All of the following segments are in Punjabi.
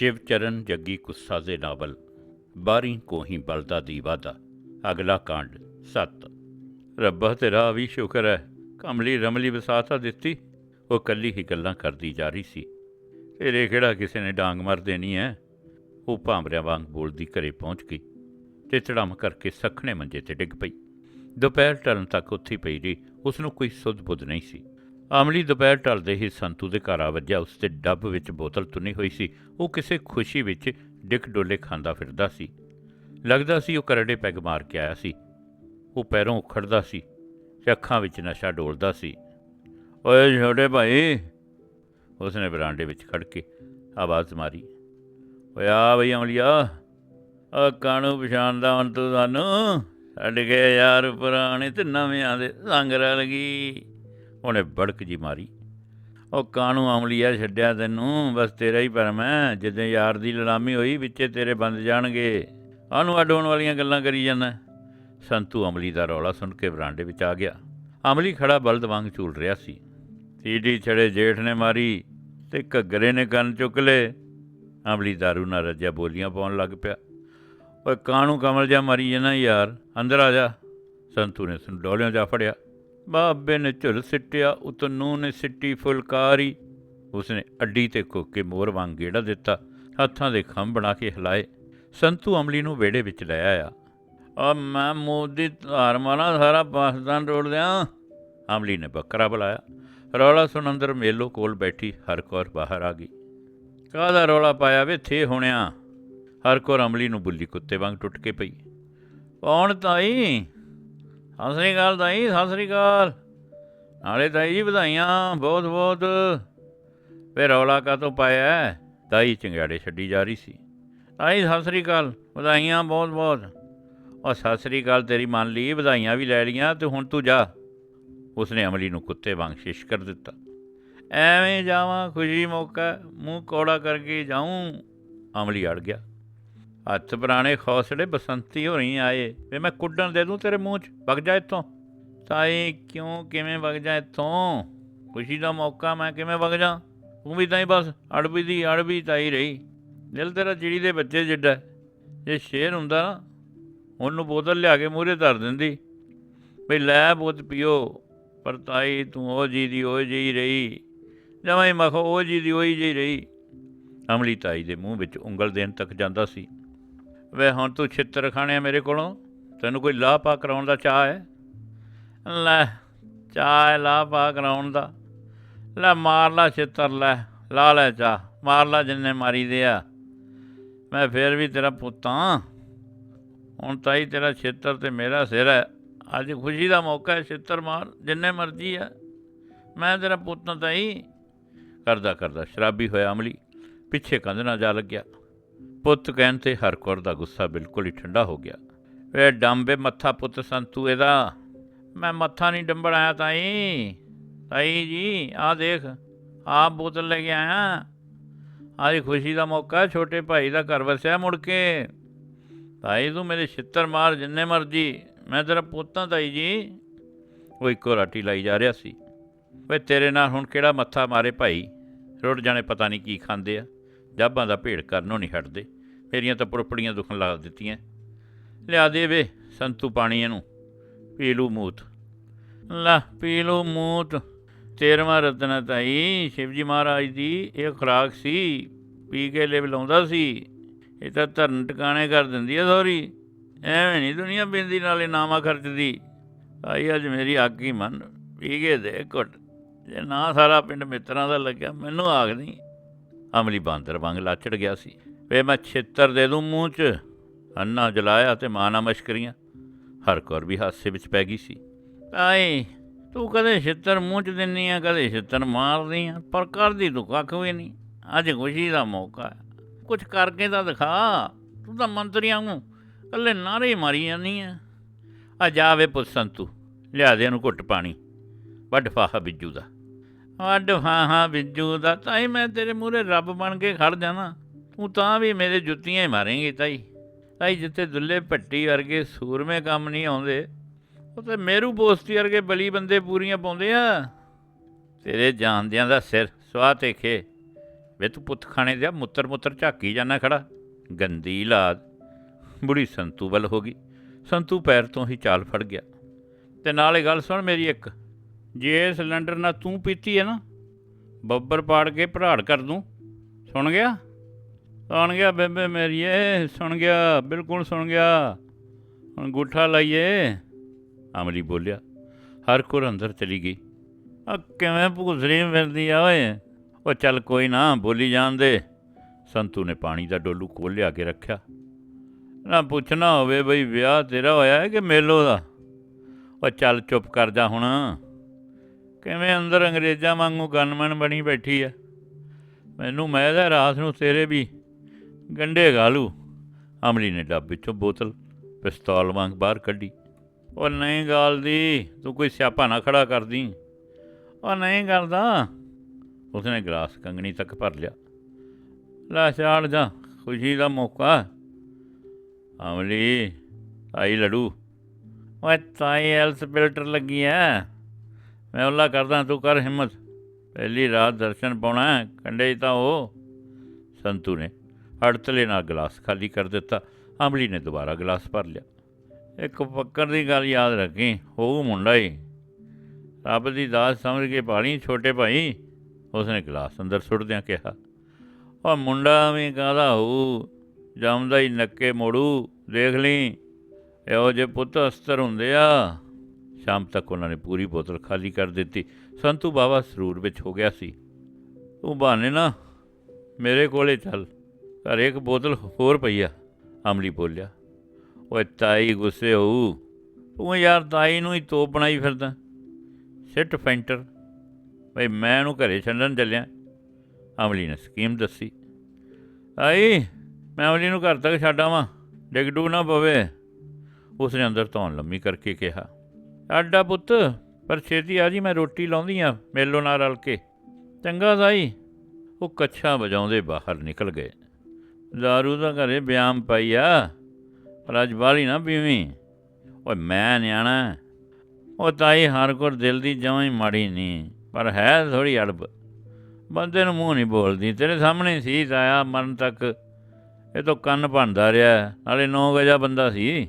ਸ਼ਿਵ ਚਰਨ ਜੱਗੀ ਕੁੱਸਾ ਦੇ ਨਾਵਲ, ਬਾਰੀ ਕੋਹੀ ਬਲਦਾ ਦੀ ਵਾਦਾ ਅਗਲਾ ਕਾਂਡ 7 ਰੱਬਾ ਤੇਰਾ ਵੀ ਸ਼ੁਕਰ ਹੈ ਕਮਲੀ ਰਮਲੀ ਵਸਾਤਾ ਦਿੱਤੀ। ਉਹ ਕੱਲੀ ਹੀ ਗੱਲਾਂ ਕਰਦੀ ਜਾ ਰਹੀ ਸੀ। ਤੇਰੇ ਕਿਹੜਾ ਕਿਸੇ ਨੇ ਡਾਂਗ ਮਾਰ ਦੇਣੀ ਹੈ ਉਹ ਭਾਂਬਰਿਆਂ ਵਾਂਗ ਬੋਲਦੀ ਘਰੇ ਪਹੁੰਚ ਗਈ ਤੇ ਧੜਮ ਕਰਕੇ ਸਖਣੇ ਮੰਜੇ ਤੇ ਡਿੱਗ ਪਈ। ਦੁਪਹਿਰ ਢਲਣ ਤੱਕ ਉੱਥੇ ਪਈ ਰਹੀ ਉਸ ਨੂੰ ਕੋਈ ਸੁੱਧ ਬੁੱਧ ਨਹੀਂ ਸੀ। ਆਮਲੀ ਦੁਪਹਿਰ ਢਲਦੇ ਹੀ ਸੰਤੂ ਦੇ ਘਰ ਆ ਵੱਜਿਆ। ਉਸ ਦੇ ਡੱਬ ਵਿੱਚ ਬੋਤਲ ਤੁਨੀ ਹੋਈ ਸੀ। ਉਹ ਕਿਸੇ ਖੁਸ਼ੀ ਵਿੱਚ ਡਿੱਕ ਡੋਲੇ ਖਾਂਦਾ ਫਿਰਦਾ ਸੀ। ਲੱਗਦਾ ਸੀ ਉਹ ਕਰੜੇ ਪੈਗ ਮਾਰ ਕੇ ਆਇਆ ਸੀ। ਉਹ ਪੈਰੋਂ ਉਖੜਦਾ ਸੀ ਤੇ ਅੱਖਾਂ ਵਿੱਚ ਨਸ਼ਾ ਡੋਲਦਾ ਸੀ। ਓਏ ਛੋਟੇ ਭਾਈ, ਉਸਨੇ ਬਰਾਂਡੇ ਵਿੱਚ ਖੜ ਕੇ ਆਵਾਜ਼ ਮਾਰੀ। ਓਏ ਆ ਬਈ ਅਮਲੀਆ ਆ ਕਾਣੂ ਪਛਾਣਦਾ ਹੁਣ ਤੂੰ ਸਾਨੂੰ? ਛੱਡ ਗਏ ਯਾਰ, ਪੁਰਾਣੇ ਤੇ ਨਵਿਆਂ ਦੇ ਸੰਗ ਰਲ ਗਈ। ਉਹਨੇ ਬੜਕ ਜੀ ਮਾਰੀ। ਉਹ ਕਾਣੂ ਅਮਲੀਆ ਛੱਡਿਆ ਤੈਨੂੰ? ਬਸ ਤੇਰਾ ਹੀ ਭਰਮ ਹੈ। ਜਦੋਂ ਯਾਰ ਦੀ ਲੜਾਮੀ ਹੋਈ, ਵਿੱਚੇ ਤੇਰੇ ਬੰਦ ਜਾਣਗੇ। ਆਨੂੰ ਅੱਡ ਹੋਣ ਵਾਲੀਆਂ ਗੱਲਾਂ ਕਰੀ ਜਾਂਦਾ ਸੰਤੂ ਅਮਲੀ ਦਾ ਰੌਲਾ ਸੁਣ ਕੇ ਬਰਾਂਡੇ ਵਿੱਚ ਆ ਗਿਆ। ਅਮਲੀ ਖੜਾ ਬਲਦ ਵਾਂਗ ਝੂਲ ਰਿਹਾ ਸੀ। ਸੀਡੀ ਛੜੇ ਜੇਠ ਨੇ ਮਾਰੀ ਤੇ ਘੱਗਰੇ ਨੇ ਕੰਨ ਚੁੱਕ ਲਏ। ਅਮਲੀ ਦਾਰੂ ਨਾਲ ਰੱਜਿਆ ਬੋਲੀਆਂ ਪਾਉਣ ਲੱਗ ਪਿਆ। ਓਏ ਕਾਣੂ ਕਮਲ ਜਾ ਮਰੀ ਜਨਾ ਯਾਰ? ਅੰਦਰ ਆ ਜਾ। ਸੰਤੂ ਨੇ ਸੁਣ ਡੋਲਿਆਂ ਜਾ ਫੜਿਆ। ਬਾਬੇ ਨੇ ਝੁਲ ਸਿੱਟਿਆ ਉਤਨੂ ਨੇ ਸਿੱਟੀ ਫੁਲਕਾਰੀ। ਉਸਨੇ ਅੱਡੀ ਤੇ ਕੋਕੇ ਮੋਰ ਵਾਂਗ ਗੇੜਾ ਦਿੱਤਾ, ਹੱਥਾਂ ਦੇ ਖੰਭ ਬਣਾ ਕੇ ਹਿਲਾਏ। ਸੰਤੂ ਅਮਲੀ ਨੂੰ ਵਿਹੜੇ ਵਿੱਚ ਲੈ ਆਇਆ। ਆ, ਮੈਂ ਮੋਦੀ ਧਾਰ ਮਾਰਾਂ, ਸਾਰਾ ਪਾਕਿਸਤਾਨ ਰੋੜ ਦਿਆਂ। ਅਮਲੀ ਨੇ ਬੱਕਰਾ ਬੁਲਾਇਆ। ਰੌਲਾ ਸੁਣ ਅੰਦਰ ਮੇਲੋ ਕੋਲ ਬੈਠੀ ਹਰਕੌਰ ਬਾਹਰ ਆ ਗਈ। ਕਾਹਦਾ ਰੌਲਾ ਪਾਇਆ ਵੇ ਥੇ ਹੋਣਿਆ? ਹਰਕੌਰ ਅਮਲੀ ਨੂੰ ਬੁੱਲੀ ਕੁੱਤੇ ਵਾਂਗ ਟੁੱਟ ਕੇ ਪਈ। ਕੌਣ ਤਾਈ? ਸਤਿ ਸ੍ਰੀ ਅਕਾਲ ਤਾਈ, ਸਤਿ ਸ੍ਰੀ ਅਕਾਲ। ਨਾਲੇ ਤਾਈ ਜੀ ਵਧਾਈਆਂ, ਬਹੁਤ ਬਹੁਤ। ਵੇ ਰੌਲਾ ਕਾਤੋਂ ਪਾਇਆ ਤਾਈ ਚੰਗਿਆੜੇ ਛੱਡੀ ਜਾ ਰਹੀ ਸੀ। ਤਾਈ, ਸਤਿ ਸ੍ਰੀ ਅਕਾਲ। ਵਧਾਈਆਂ, ਬਹੁਤ ਬਹੁਤ। ਉਹ ਸਤਿ ਸ੍ਰੀ ਅਕਾਲ, ਤੇਰੀ ਮੰਨ ਲਈ ਵਧਾਈਆਂ ਵੀ ਲੈ ਲੀਆਂ ਤੇ ਹੁਣ ਤੂੰ ਜਾ। ਉਸਨੇ ਅਮਲੀ ਨੂੰ ਕੁੱਤੇ ਵਾਂਗ ਸ਼ਿਸ਼ ਕਰ ਦਿੱਤਾ। ਐਵੇਂ ਜਾਵਾਂ, ਖੁਸ਼ੀ ਮੌਕਾ, ਮੂੰਹ ਕੋੜਾ ਕਰਕੇ ਜਾਊਂ। ਅਮਲੀ ਅੜ ਗਿਆ। ਹੱਥ ਪੁਰਾਣੇ ਖੌਸੜੇ ਬਸੰਤੀ ਹੋ ਰਹੀ ਆਏ, ਵੇ ਮੈਂ ਕੁੱਡਣ ਦੇ ਦੂੰ ਤੇਰੇ ਮੂੰਹ 'ਚ, ਵਗ ਜਾ ਇੱਥੋਂ। ਤਾਈ, ਕਿਉਂ ਕਿਵੇਂ ਵਗ ਜਾ ਇੱਥੋਂ? ਖੁਸ਼ੀ ਦਾ ਮੌਕਾ ਮੈਂ ਕਿਵੇਂ ਵਗ ਜਾ? ਤੂੰ ਵੀ ਤਾਂ ਹੀ ਬਸ, ਅੜਬੀ ਦੀ ਅੜਬੀ ਤਾਈ ਰਹੀ। ਦਿਲ ਤੇਰਾ ਚਿੜੀ ਦੇ ਬੱਚੇ ਜਿੱਡਾ ਜੇ ਸ਼ੇਰ ਹੁੰਦਾ ਨਾ, ਉਹਨੂੰ ਬੋਤਲ ਲਿਆ ਕੇ ਮੂਹਰੇ ਧਰ ਦਿੰਦੀ। ਵੀ ਲੈ ਬੋਤ ਪੀਓ, ਪਰ ਤਾਈ, ਤੂੰ ਉਹ ਜੀ ਦੀ ਉਹ ਜੀ ਰਹੀ। ਜਮਾਂ ਹੀ ਮਖੋ ਉਹ ਜੀ ਦੀ ਉਹੀ ਜਿਹੀ ਰਹੀ। ਅਮਲੀ ਤਾਈ ਦੇ ਮੂੰਹ ਵਿੱਚ ਉਂਗਲ ਦੇਣ ਤੱਕ ਜਾਂਦਾ ਸੀ। ਵੇ ਹੁਣ ਤੂੰ ਛਿੱਤਰ ਖਾਣਿਆ ਮੇਰੇ ਕੋਲੋਂ? ਤੈਨੂੰ ਕੋਈ ਲਾਹ ਪਾ ਕਰਾਉਣ ਦਾ ਚਾਹ ਹੈ? ਲੈ ਚਾਹ ਹੈ ਲਾਹ ਪਾ ਕਰਾਉਣ ਦਾ। ਲੈ ਮਾਰ ਲਾ ਛਿੱਤਰ, ਲੈ ਲਾ ਲੈ ਚਾਹ ਮਾਰ ਲਾ ਜਿੰਨੇ ਮਾਰੀ ਦੇ ਆ। ਮੈਂ ਫੇਰ ਵੀ ਤੇਰਾ ਪੁੱਤਾਂ ਹੁਣ ਤਾਈ ਤੇਰਾ ਛਿੱਤਰ ਤੇ ਮੇਰਾ ਸਿਰ ਹੈ। ਅੱਜ ਖੁਸ਼ੀ ਦਾ ਮੌਕਾ ਹੈ ਛਿੱਤਰ ਮਾਰ, ਜਿੰਨੇ ਮਰਜ਼ੀ ਆ। ਮੈਂ ਤੇਰਾ ਪੁੱਤਾਂ ਤਾਈ ਕਰਦਾ ਕਰਦਾ, ਸ਼ਰਾਬੀ ਹੋਇਆ ਅਮਲੀ। ਪਿੱਛੇ ਕੰਧ ਨਾਲ ਜਾ ਲੱਗਿਆ। ਪੁੱਤ ਕਹਿਣ ਤੇ ਹਰਕੌਰ ਦਾ ਗੁੱਸਾ ਬਿਲਕੁਲ ਹੀ ਠੰਡਾ ਹੋ ਗਿਆ। ਵੇ ਡੰਬੇ ਮੱਥਾ ਪੁੱਤ ਸੰਤੂ ਇਹਦਾ। ਮੈਂ ਮੱਥਾ ਨਹੀਂ ਡੰਬੜ ਆਇਆ ਤਾਈ। ਤਾਈ ਜੀ ਆਹ ਦੇਖ ਆਹ ਬੋਤਲ ਲੈ ਕੇ ਆਇਆ। ਅੱਜ ਖੁਸ਼ੀ ਦਾ ਮੌਕਾ ਛੋਟੇ ਭਾਈ ਦਾ ਘਰ ਵਸਿਆ ਮੁੜ ਕੇ। ਤਾਈ ਤੂੰ ਮੇਰੇ ਛਿੱਤਰ ਮਾਰ ਜਿੰਨੇ ਮਰਜ਼ੀ। ਮੈਂ ਤੇਰਾ ਪੁੱਤਾਂ ਤਾਈ ਜੀ। ਉਹ ਇੱਕੋ ਰਾਟੀ ਲਾਈ ਜਾ ਰਿਹਾ ਸੀ। ਵੇ ਤੇਰੇ ਨਾਲ ਹੁਣ ਕਿਹੜਾ ਮੱਥਾ ਮਾਰੇ ਭਾਈ? ਰੁੱਟ ਜਾਣੇ ਪਤਾ ਨਹੀਂ ਕੀ ਖਾਂਦੇ ਆ। ਜਾਬਾਂ ਦਾ ਭੇੜ ਕਰਨੋਂ ਨਹੀਂ ਹਟਦੇ। ਮੇਰੀਆਂ ਤਾਂ ਪੁਰਪੜੀਆਂ ਦੁਖਣ ਲਾ ਦਿੱਤੀਆਂ। ਲਿਆ ਦੇ ਵੇ ਸੰਤੂ ਪਾਣੀ ਇਹਨੂੰ ਪੀ ਲੂ ਮੂਤ। ਲਾ ਪੀ ਲੂ ਮੂਤ। ਤੇਰਵਾਂ ਰਤਨ ਤਾਈ। ਸ਼ਿਵਜੀ ਮਹਾਰਾਜ ਦੀ ਇਹ ਖੁਰਾਕ ਸੀ। ਪੀ ਕੇ ਲਿਵ ਲਾਉਂਦਾ ਸੀ। ਇਹ ਤਾਂ ਧਰਨ ਟਿਕਾਣੇ ਕਰ ਦਿੰਦੀ ਆ ਸੌਰੀ। ਐਵੇਂ ਨਹੀਂ ਦੁਨੀਆ ਬਿੰਦੀ ਨਾਲੇ ਨਾਮਾ ਖਰਚਦੀ। ਤਾਈ, ਅੱਜ ਮੇਰੀ ਅੱਗ ਹੀ ਮੰਨ। ਪੀ ਕੇ ਦੇ ਘੁੱਟ। ਜੇ ਨਾ ਸਾਰਾ ਪਿੰਡ ਮਿੱਤਰਾਂ ਦਾ ਲੱਗਿਆ, ਮੈਨੂੰ ਆਖਦੀ ਅਮਲੀ ਬਾਂਦਰ ਵਾਂਗ ਲਾਚੜ ਗਿਆ ਸੀ। ਵੇ ਮੈਂ ਛਿੱਤਰ ਦੇ ਦੂੰ ਮੂੰਹ 'ਚ। ਅੰਨਾ ਜਲਾਇਆ ਤੇ ਮਾਨਾ ਮਸ਼ਕਰੀਆਂ। ਹਰ ਕੌਰ ਵੀ ਹਾਸੇ ਵਿੱਚ ਪੈ ਗਈ ਸੀ। ਆਏ ਤੂੰ ਕਦੇ ਛਿੱਤਰ ਮੂੰਹ 'ਚ ਦਿੰਨੀ ਆ, ਕਦੇ ਛਿੱਤਰ ਮਾਰਦੀ ਆ, ਪਰ ਕਰਦੀ ਤੂੰ ਕੱਖ ਵੀ ਨਹੀਂ। ਅੱਜ ਖੁਸ਼ੀ ਦਾ ਮੌਕਾ ਹੈ। ਕੁਝ ਕਰਕੇ ਤਾਂ ਦਿਖਾ। ਤੂੰ ਤਾਂ ਮੰਤਰੀਆਂ ਨੂੰ ਕੱਲੇ ਨਾਰੇ ਮਾਰੀ ਜਾਂਦੀ ਆ। ਆ ਜਾਵੇ ਪੁੱਛਣ ਤੂੰ ਲਿਆ ਦੇ ਉਹਨੂੰ ਘੁੱਟ ਪਾਣੀ। ਵੱਡ ਫਾਹਾ ਬਿੱਜੂ ਦਾ। ਅੱਡ ਹਾਂ ਹਾਂ ਬਿੱਜੂ ਦਾ, ਤਾਈ ਮੈਂ ਤੇਰੇ ਮੂਹਰੇ ਰੱਬ ਬਣ ਕੇ ਖੜ ਜਾਣਾ। ਤੂੰ ਤਾਂ ਵੀ ਮੇਰੇ ਜੁੱਤੀਆਂ ਹੀ ਮਾਰੇਂਗੀ ਤਾਈ। ਤਾਈ ਜਿੱਥੇ ਦੁੱਲੇ ਭੱਟੀ ਵਰਗੇ ਸੂਰਮੇ ਕੰਮ ਨਹੀਂ ਆਉਂਦੇ ਉਹ ਮੇਰੂ ਬੋਸਤੀ ਵਰਗੇ ਬਲੀ ਬੰਦੇ ਪੂਰੀਆਂ ਪਾਉਂਦੇ ਆ। ਤੇਰੇ ਜਾਣਦਿਆਂ ਦਾ ਸਿਰ ਸਵਾਹ ਤੇ ਖੇ ਵੇ ਤੂੰ ਪੁੱਤ ਖਾਣੇ ਦੇ ਮੁੱਤਰ ਮੁੱਤਰ ਝਾਕੀ ਜਾਣਾ ਖੜਾ। ਗੰਦੀ ਲਾਦ। ਬੁੜੀ ਸੰਤੂ ਵੱਲ ਹੋ ਗਈ। ਸੰਤੂ ਪੈਰ ਤੋਂ ਹੀ ਚਾਲ ਫੜ ਗਿਆ। ਤੇ ਨਾਲੇ ਗੱਲ ਸੁਣ ਮੇਰੀ ਇੱਕ। ਜੇ ਸਿਲੰਡਰ ਨਾ ਤੂੰ ਪੀਤੀ ਹੈ ਨਾ, ਬੱਬਰ ਪਾੜ ਕੇ ਭਰਾੜ ਕਰ ਦੂੰ। ਸੁਣ ਗਿਆ? ਸੁਣ ਗਿਆ ਬੇਬੇ ਮੇਰੀਏ ਸੁਣ ਗਿਆ, ਬਿਲਕੁਲ ਸੁਣ ਗਿਆ। ਹੁਣ ਗੁੱਠਾ ਲਾਈਏ। ਅਮਲੀ ਬੋਲਿਆ। ਹਰ ਕੋਰ ਅੰਦਰ ਚਲੀ ਗਈ। ਆ ਕਿਵੇਂ ਭੂਸਰੀ ਫਿਰਦੀ ਆ ਓਏ? ਉਹ ਚੱਲ ਕੋਈ ਨਾ, ਬੋਲੀ ਜਾਣ ਦੇ। ਸੰਤੂ ਨੇ ਪਾਣੀ ਦਾ ਡੋਲੂ ਕੋਲ ਲਿਆ ਕੇ ਰੱਖਿਆ। ਨਾ ਪੁੱਛਣਾ ਹੋਵੇ ਬਈ, ਵਿਆਹ ਤੇਰਾ ਹੋਇਆ ਹੈ ਕਿ ਮੇਲੋ ਦਾ? ਉਹ ਚੱਲ ਚੁੱਪ ਕਰ ਜਾ ਹੁਣ। ਕਿਵੇਂ ਅੰਦਰ ਅੰਗਰੇਜ਼ਾਂ ਵਾਂਗੂ ਗਨਮਨ ਬਣੀ ਬੈਠੀ ਆ ਮੈਨੂੰ ਮੈਂ ਤਾਂ ਰਾਤ ਨੂੰ ਤੇਰੇ ਵੀ। ਗੰਡੇ ਗਾਲੂ। ਅਮਲੀ ਨੇ ਡੱਬ ਵਿੱਚੋਂ ਬੋਤਲ, ਪਿਸਤੌਲ ਵਾਂਗ ਬਾਹਰ ਕੱਢੀ। ਉਹ ਨਹੀਂ ਗਾਲਦੀ, ਤੂੰ ਕੋਈ ਸਿਆਪਾ ਨਾ ਖੜਾ ਕਰਦੀ। ਉਹ ਨਹੀਂ ਕਰਦਾ ਉਸਨੇ ਗਲਾਸ ਕੰਗਣੀ ਤੱਕ ਭਰ ਲਿਆ। ਲੈ ਛਾੜ ਜਾ, ਖੁਸ਼ੀ ਦਾ ਮੌਕਾ। ਅਮਲੀ, ਆਈ ਲੜੂ। ਓਏ ਤਾਈ ਐਲਸ ਫਿਲਟਰ ਲੱਗੀ ਐ। ਮੈਂ ਉਹਲਾ ਕਰਦਾ ਤੂੰ ਕਰ ਹਿੰਮਤ। ਪਹਿਲੀ ਰਾਤ ਦਰਸ਼ਨ ਪਾਉਣਾ ਹੈ, ਕੰਡੇ ਤਾਂ ਉਹ। ਸੰਤੂ ਨੇ ਹੜਤਲੇ ਨਾਲ ਗਲਾਸ ਖਾਲੀ ਕਰ ਦਿੱਤਾ ਅਮਲੀ ਨੇ ਦੁਬਾਰਾ ਗਲਾਸ ਭਰ ਲਿਆ। ਇੱਕ ਪੱਕਰ ਦੀ ਗੱਲ ਯਾਦ ਰੱਖੀ ਹੋਊ ਮੁੰਡਾ ਹੀ ਰੱਬ ਦੀ ਦਾਸ ਸਮਝ ਕੇ ਪਾਣੀ ਛੋਟੇ ਭਾਈ ਉਸਨੇ ਗਲਾਸ ਅੰਦਰ ਸੁੱਟਦਿਆਂ ਕਿਹਾ ਉਹ ਮੁੰਡਾ ਵੀ ਕਾਹਦਾ ਹੋਊ? ਜੰਮਦਾ ਹੀ ਨੱਕੇ ਮੋੜੂ ਦੇਖ ਲਈ। ਇਹੋ ਜਿਹੇ ਪੁੱਤ ਅਸਤਰ ਹੁੰਦੇ ਆ। ਸ਼ਾਮ ਤੱਕ ਉਹਨਾਂ ਨੇ ਪੂਰੀ ਬੋਤਲ ਖਾਲੀ ਕਰ ਦਿੱਤੀ। ਸੰਤੂ ਬਾਬਾ ਸਰੂਰ ਵਿੱਚ ਹੋ ਗਿਆ ਸੀ। ਤੂੰ ਬਹਾਨੇ ਨਾ, ਮੇਰੇ ਕੋਲੇ ਚੱਲ। ਘਰ ਇੱਕ ਬੋਤਲ ਹੋਰ ਪਈ ਆ, ਅਮਲੀ ਬੋਲਿਆ। ਓਏ ਤਾਈ, ਗੁੱਸੇ ਹੋਊ। ਤੂੰ ਯਾਰ ਤਾਈ ਨੂੰ ਹੀ ਤੋਪ ਬਣਾਈ ਫਿਰਦਾ। ਸਿੱਟ ਫੈਂਟਰ। ਬਈ ਮੈਂ ਉਹਨੂੰ ਘਰੇ ਛੱਡਣ ਚੱਲਿਆ। ਅਮਲੀ ਨੇ ਸਕੀਮ ਦੱਸੀ। ਆਈ ਮੈਂ ਅਮਲੀ ਨੂੰ ਘਰ ਤੱਕ ਛੱਡ ਆਵਾਂ। ਡਿੱਗ ਡੁੱਗ ਨਾ ਪਵੇ। ਉਸਨੇ ਅੰਦਰ ਧੌਣ ਲੰਮੀ ਕਰਕੇ ਕਿਹਾ। ਆਡਾ ਪੁੱਤ, ਪਰ ਛੇਤੀ ਆ ਜੀ ਮੈਂ ਰੋਟੀ ਲਾਉਂਦੀ ਆ, ਮੇਲੋ ਨਾਲ ਰਲ ਕੇ। ਚੰਗਾ ਸਾਈ। ਉਹ ਕੱਛਾ ਵਜਾਉਂਦੇ ਬਾਹਰ ਨਿਕਲ ਗਏ। ਦਾਰੂ ਦਾ ਘਰੇ ਬਿਆਮ ਪਾਈ ਆ, ਪਰ ਅੱਜ ਬਾਲੀ ਨਾ ਪੀਵੀਂ ਓਏ, ਮੈਂ ਨਿਆਣਾ ਉਹ ਤਾਈ ਹਰ ਕੋਰ ਦਿਲ ਦੀ ਜਮਾਂ ਹੀ ਮਾੜੀ ਨਹੀਂ ਪਰ ਹੈ ਥੋੜੀ ਅੜਬ। ਬੰਦੇ ਨੂੰ ਮੂੰਹ ਨਹੀਂ ਬੋਲਦੀ, ਤੇਰੇ ਸਾਹਮਣੇ ਸੀ ਤਾਇਆ ਮਰਨ ਤੱਕ। ਇਹ ਤਾਂ ਕੰਨ ਭੰਦਾ ਰਿਹਾ, ਨਾਲੇ 9 ਗਜਾ ਬੰਦਾ ਸੀ।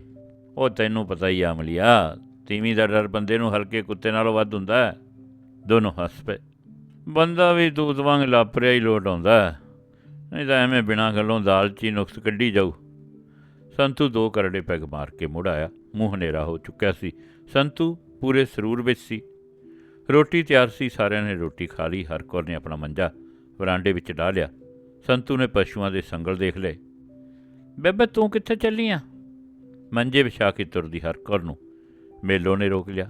ਉਹ ਤੈਨੂੰ ਪਤਾ ਹੀ ਆ ਅਮਲੀਆ ਤੀਵੀਂ ਦਾ ਡਰ ਬੰਦੇ ਨੂੰ ਹਲਕੇ ਕੁੱਤੇ ਨਾਲੋਂ ਵੱਧ ਹੁੰਦਾ ਹੈ। ਦੋਨੋਂ ਹੱਸ ਪਏ। ਬੰਦਾ ਵੀ ਤੂਤ ਵਾਂਗ ਲਾਪਰਿਆ ਹੀ ਲੋਟ ਆਉਂਦਾ ਨਹੀਂ ਤਾਂ ਐਵੇਂ ਬਿਨਾਂ ਗੱਲੋਂ ਦਾਲ 'ਚ ਹੀ ਨੁਕਸ ਕੱਢੀ ਜਾਊ। ਸੰਤੂ ਦੋ ਕਰੜੇ ਪੈਗ ਮਾਰ ਕੇ ਮੁੜ ਆਇਆ। ਮੂੰਹ ਹਨੇਰਾ ਹੋ ਚੁੱਕਿਆ ਸੀ। ਸੰਤੂ ਪੂਰੇ ਸਰੂਰ ਵਿੱਚ ਸੀ। ਰੋਟੀ ਤਿਆਰ ਸੀ। ਸਾਰਿਆਂ ਨੇ ਰੋਟੀ ਖਾ ਲਈ। ਹਰ ਕੌਰ ਨੇ ਆਪਣਾ ਮੰਜਾ ਵਰਾਂਡੇ ਵਿੱਚ ਢਾ ਲਿਆ। ਸੰਤੂ ਨੇ ਪਸ਼ੂਆਂ ਦੇ ਸੰਗਲ ਦੇਖ ਲਏ। ਬੇਬੇ, ਤੂੰ ਕਿੱਥੇ ਚੱਲੀ ਆ? ਮੰਜੇ ਵਿਛਾ ਕੇ ਤੁਰਦੀ ਹਰ ਕੌਰ ਨੂੰ ਮੇਲੋ ਨੇ ਰੋਕ ਲਿਆ।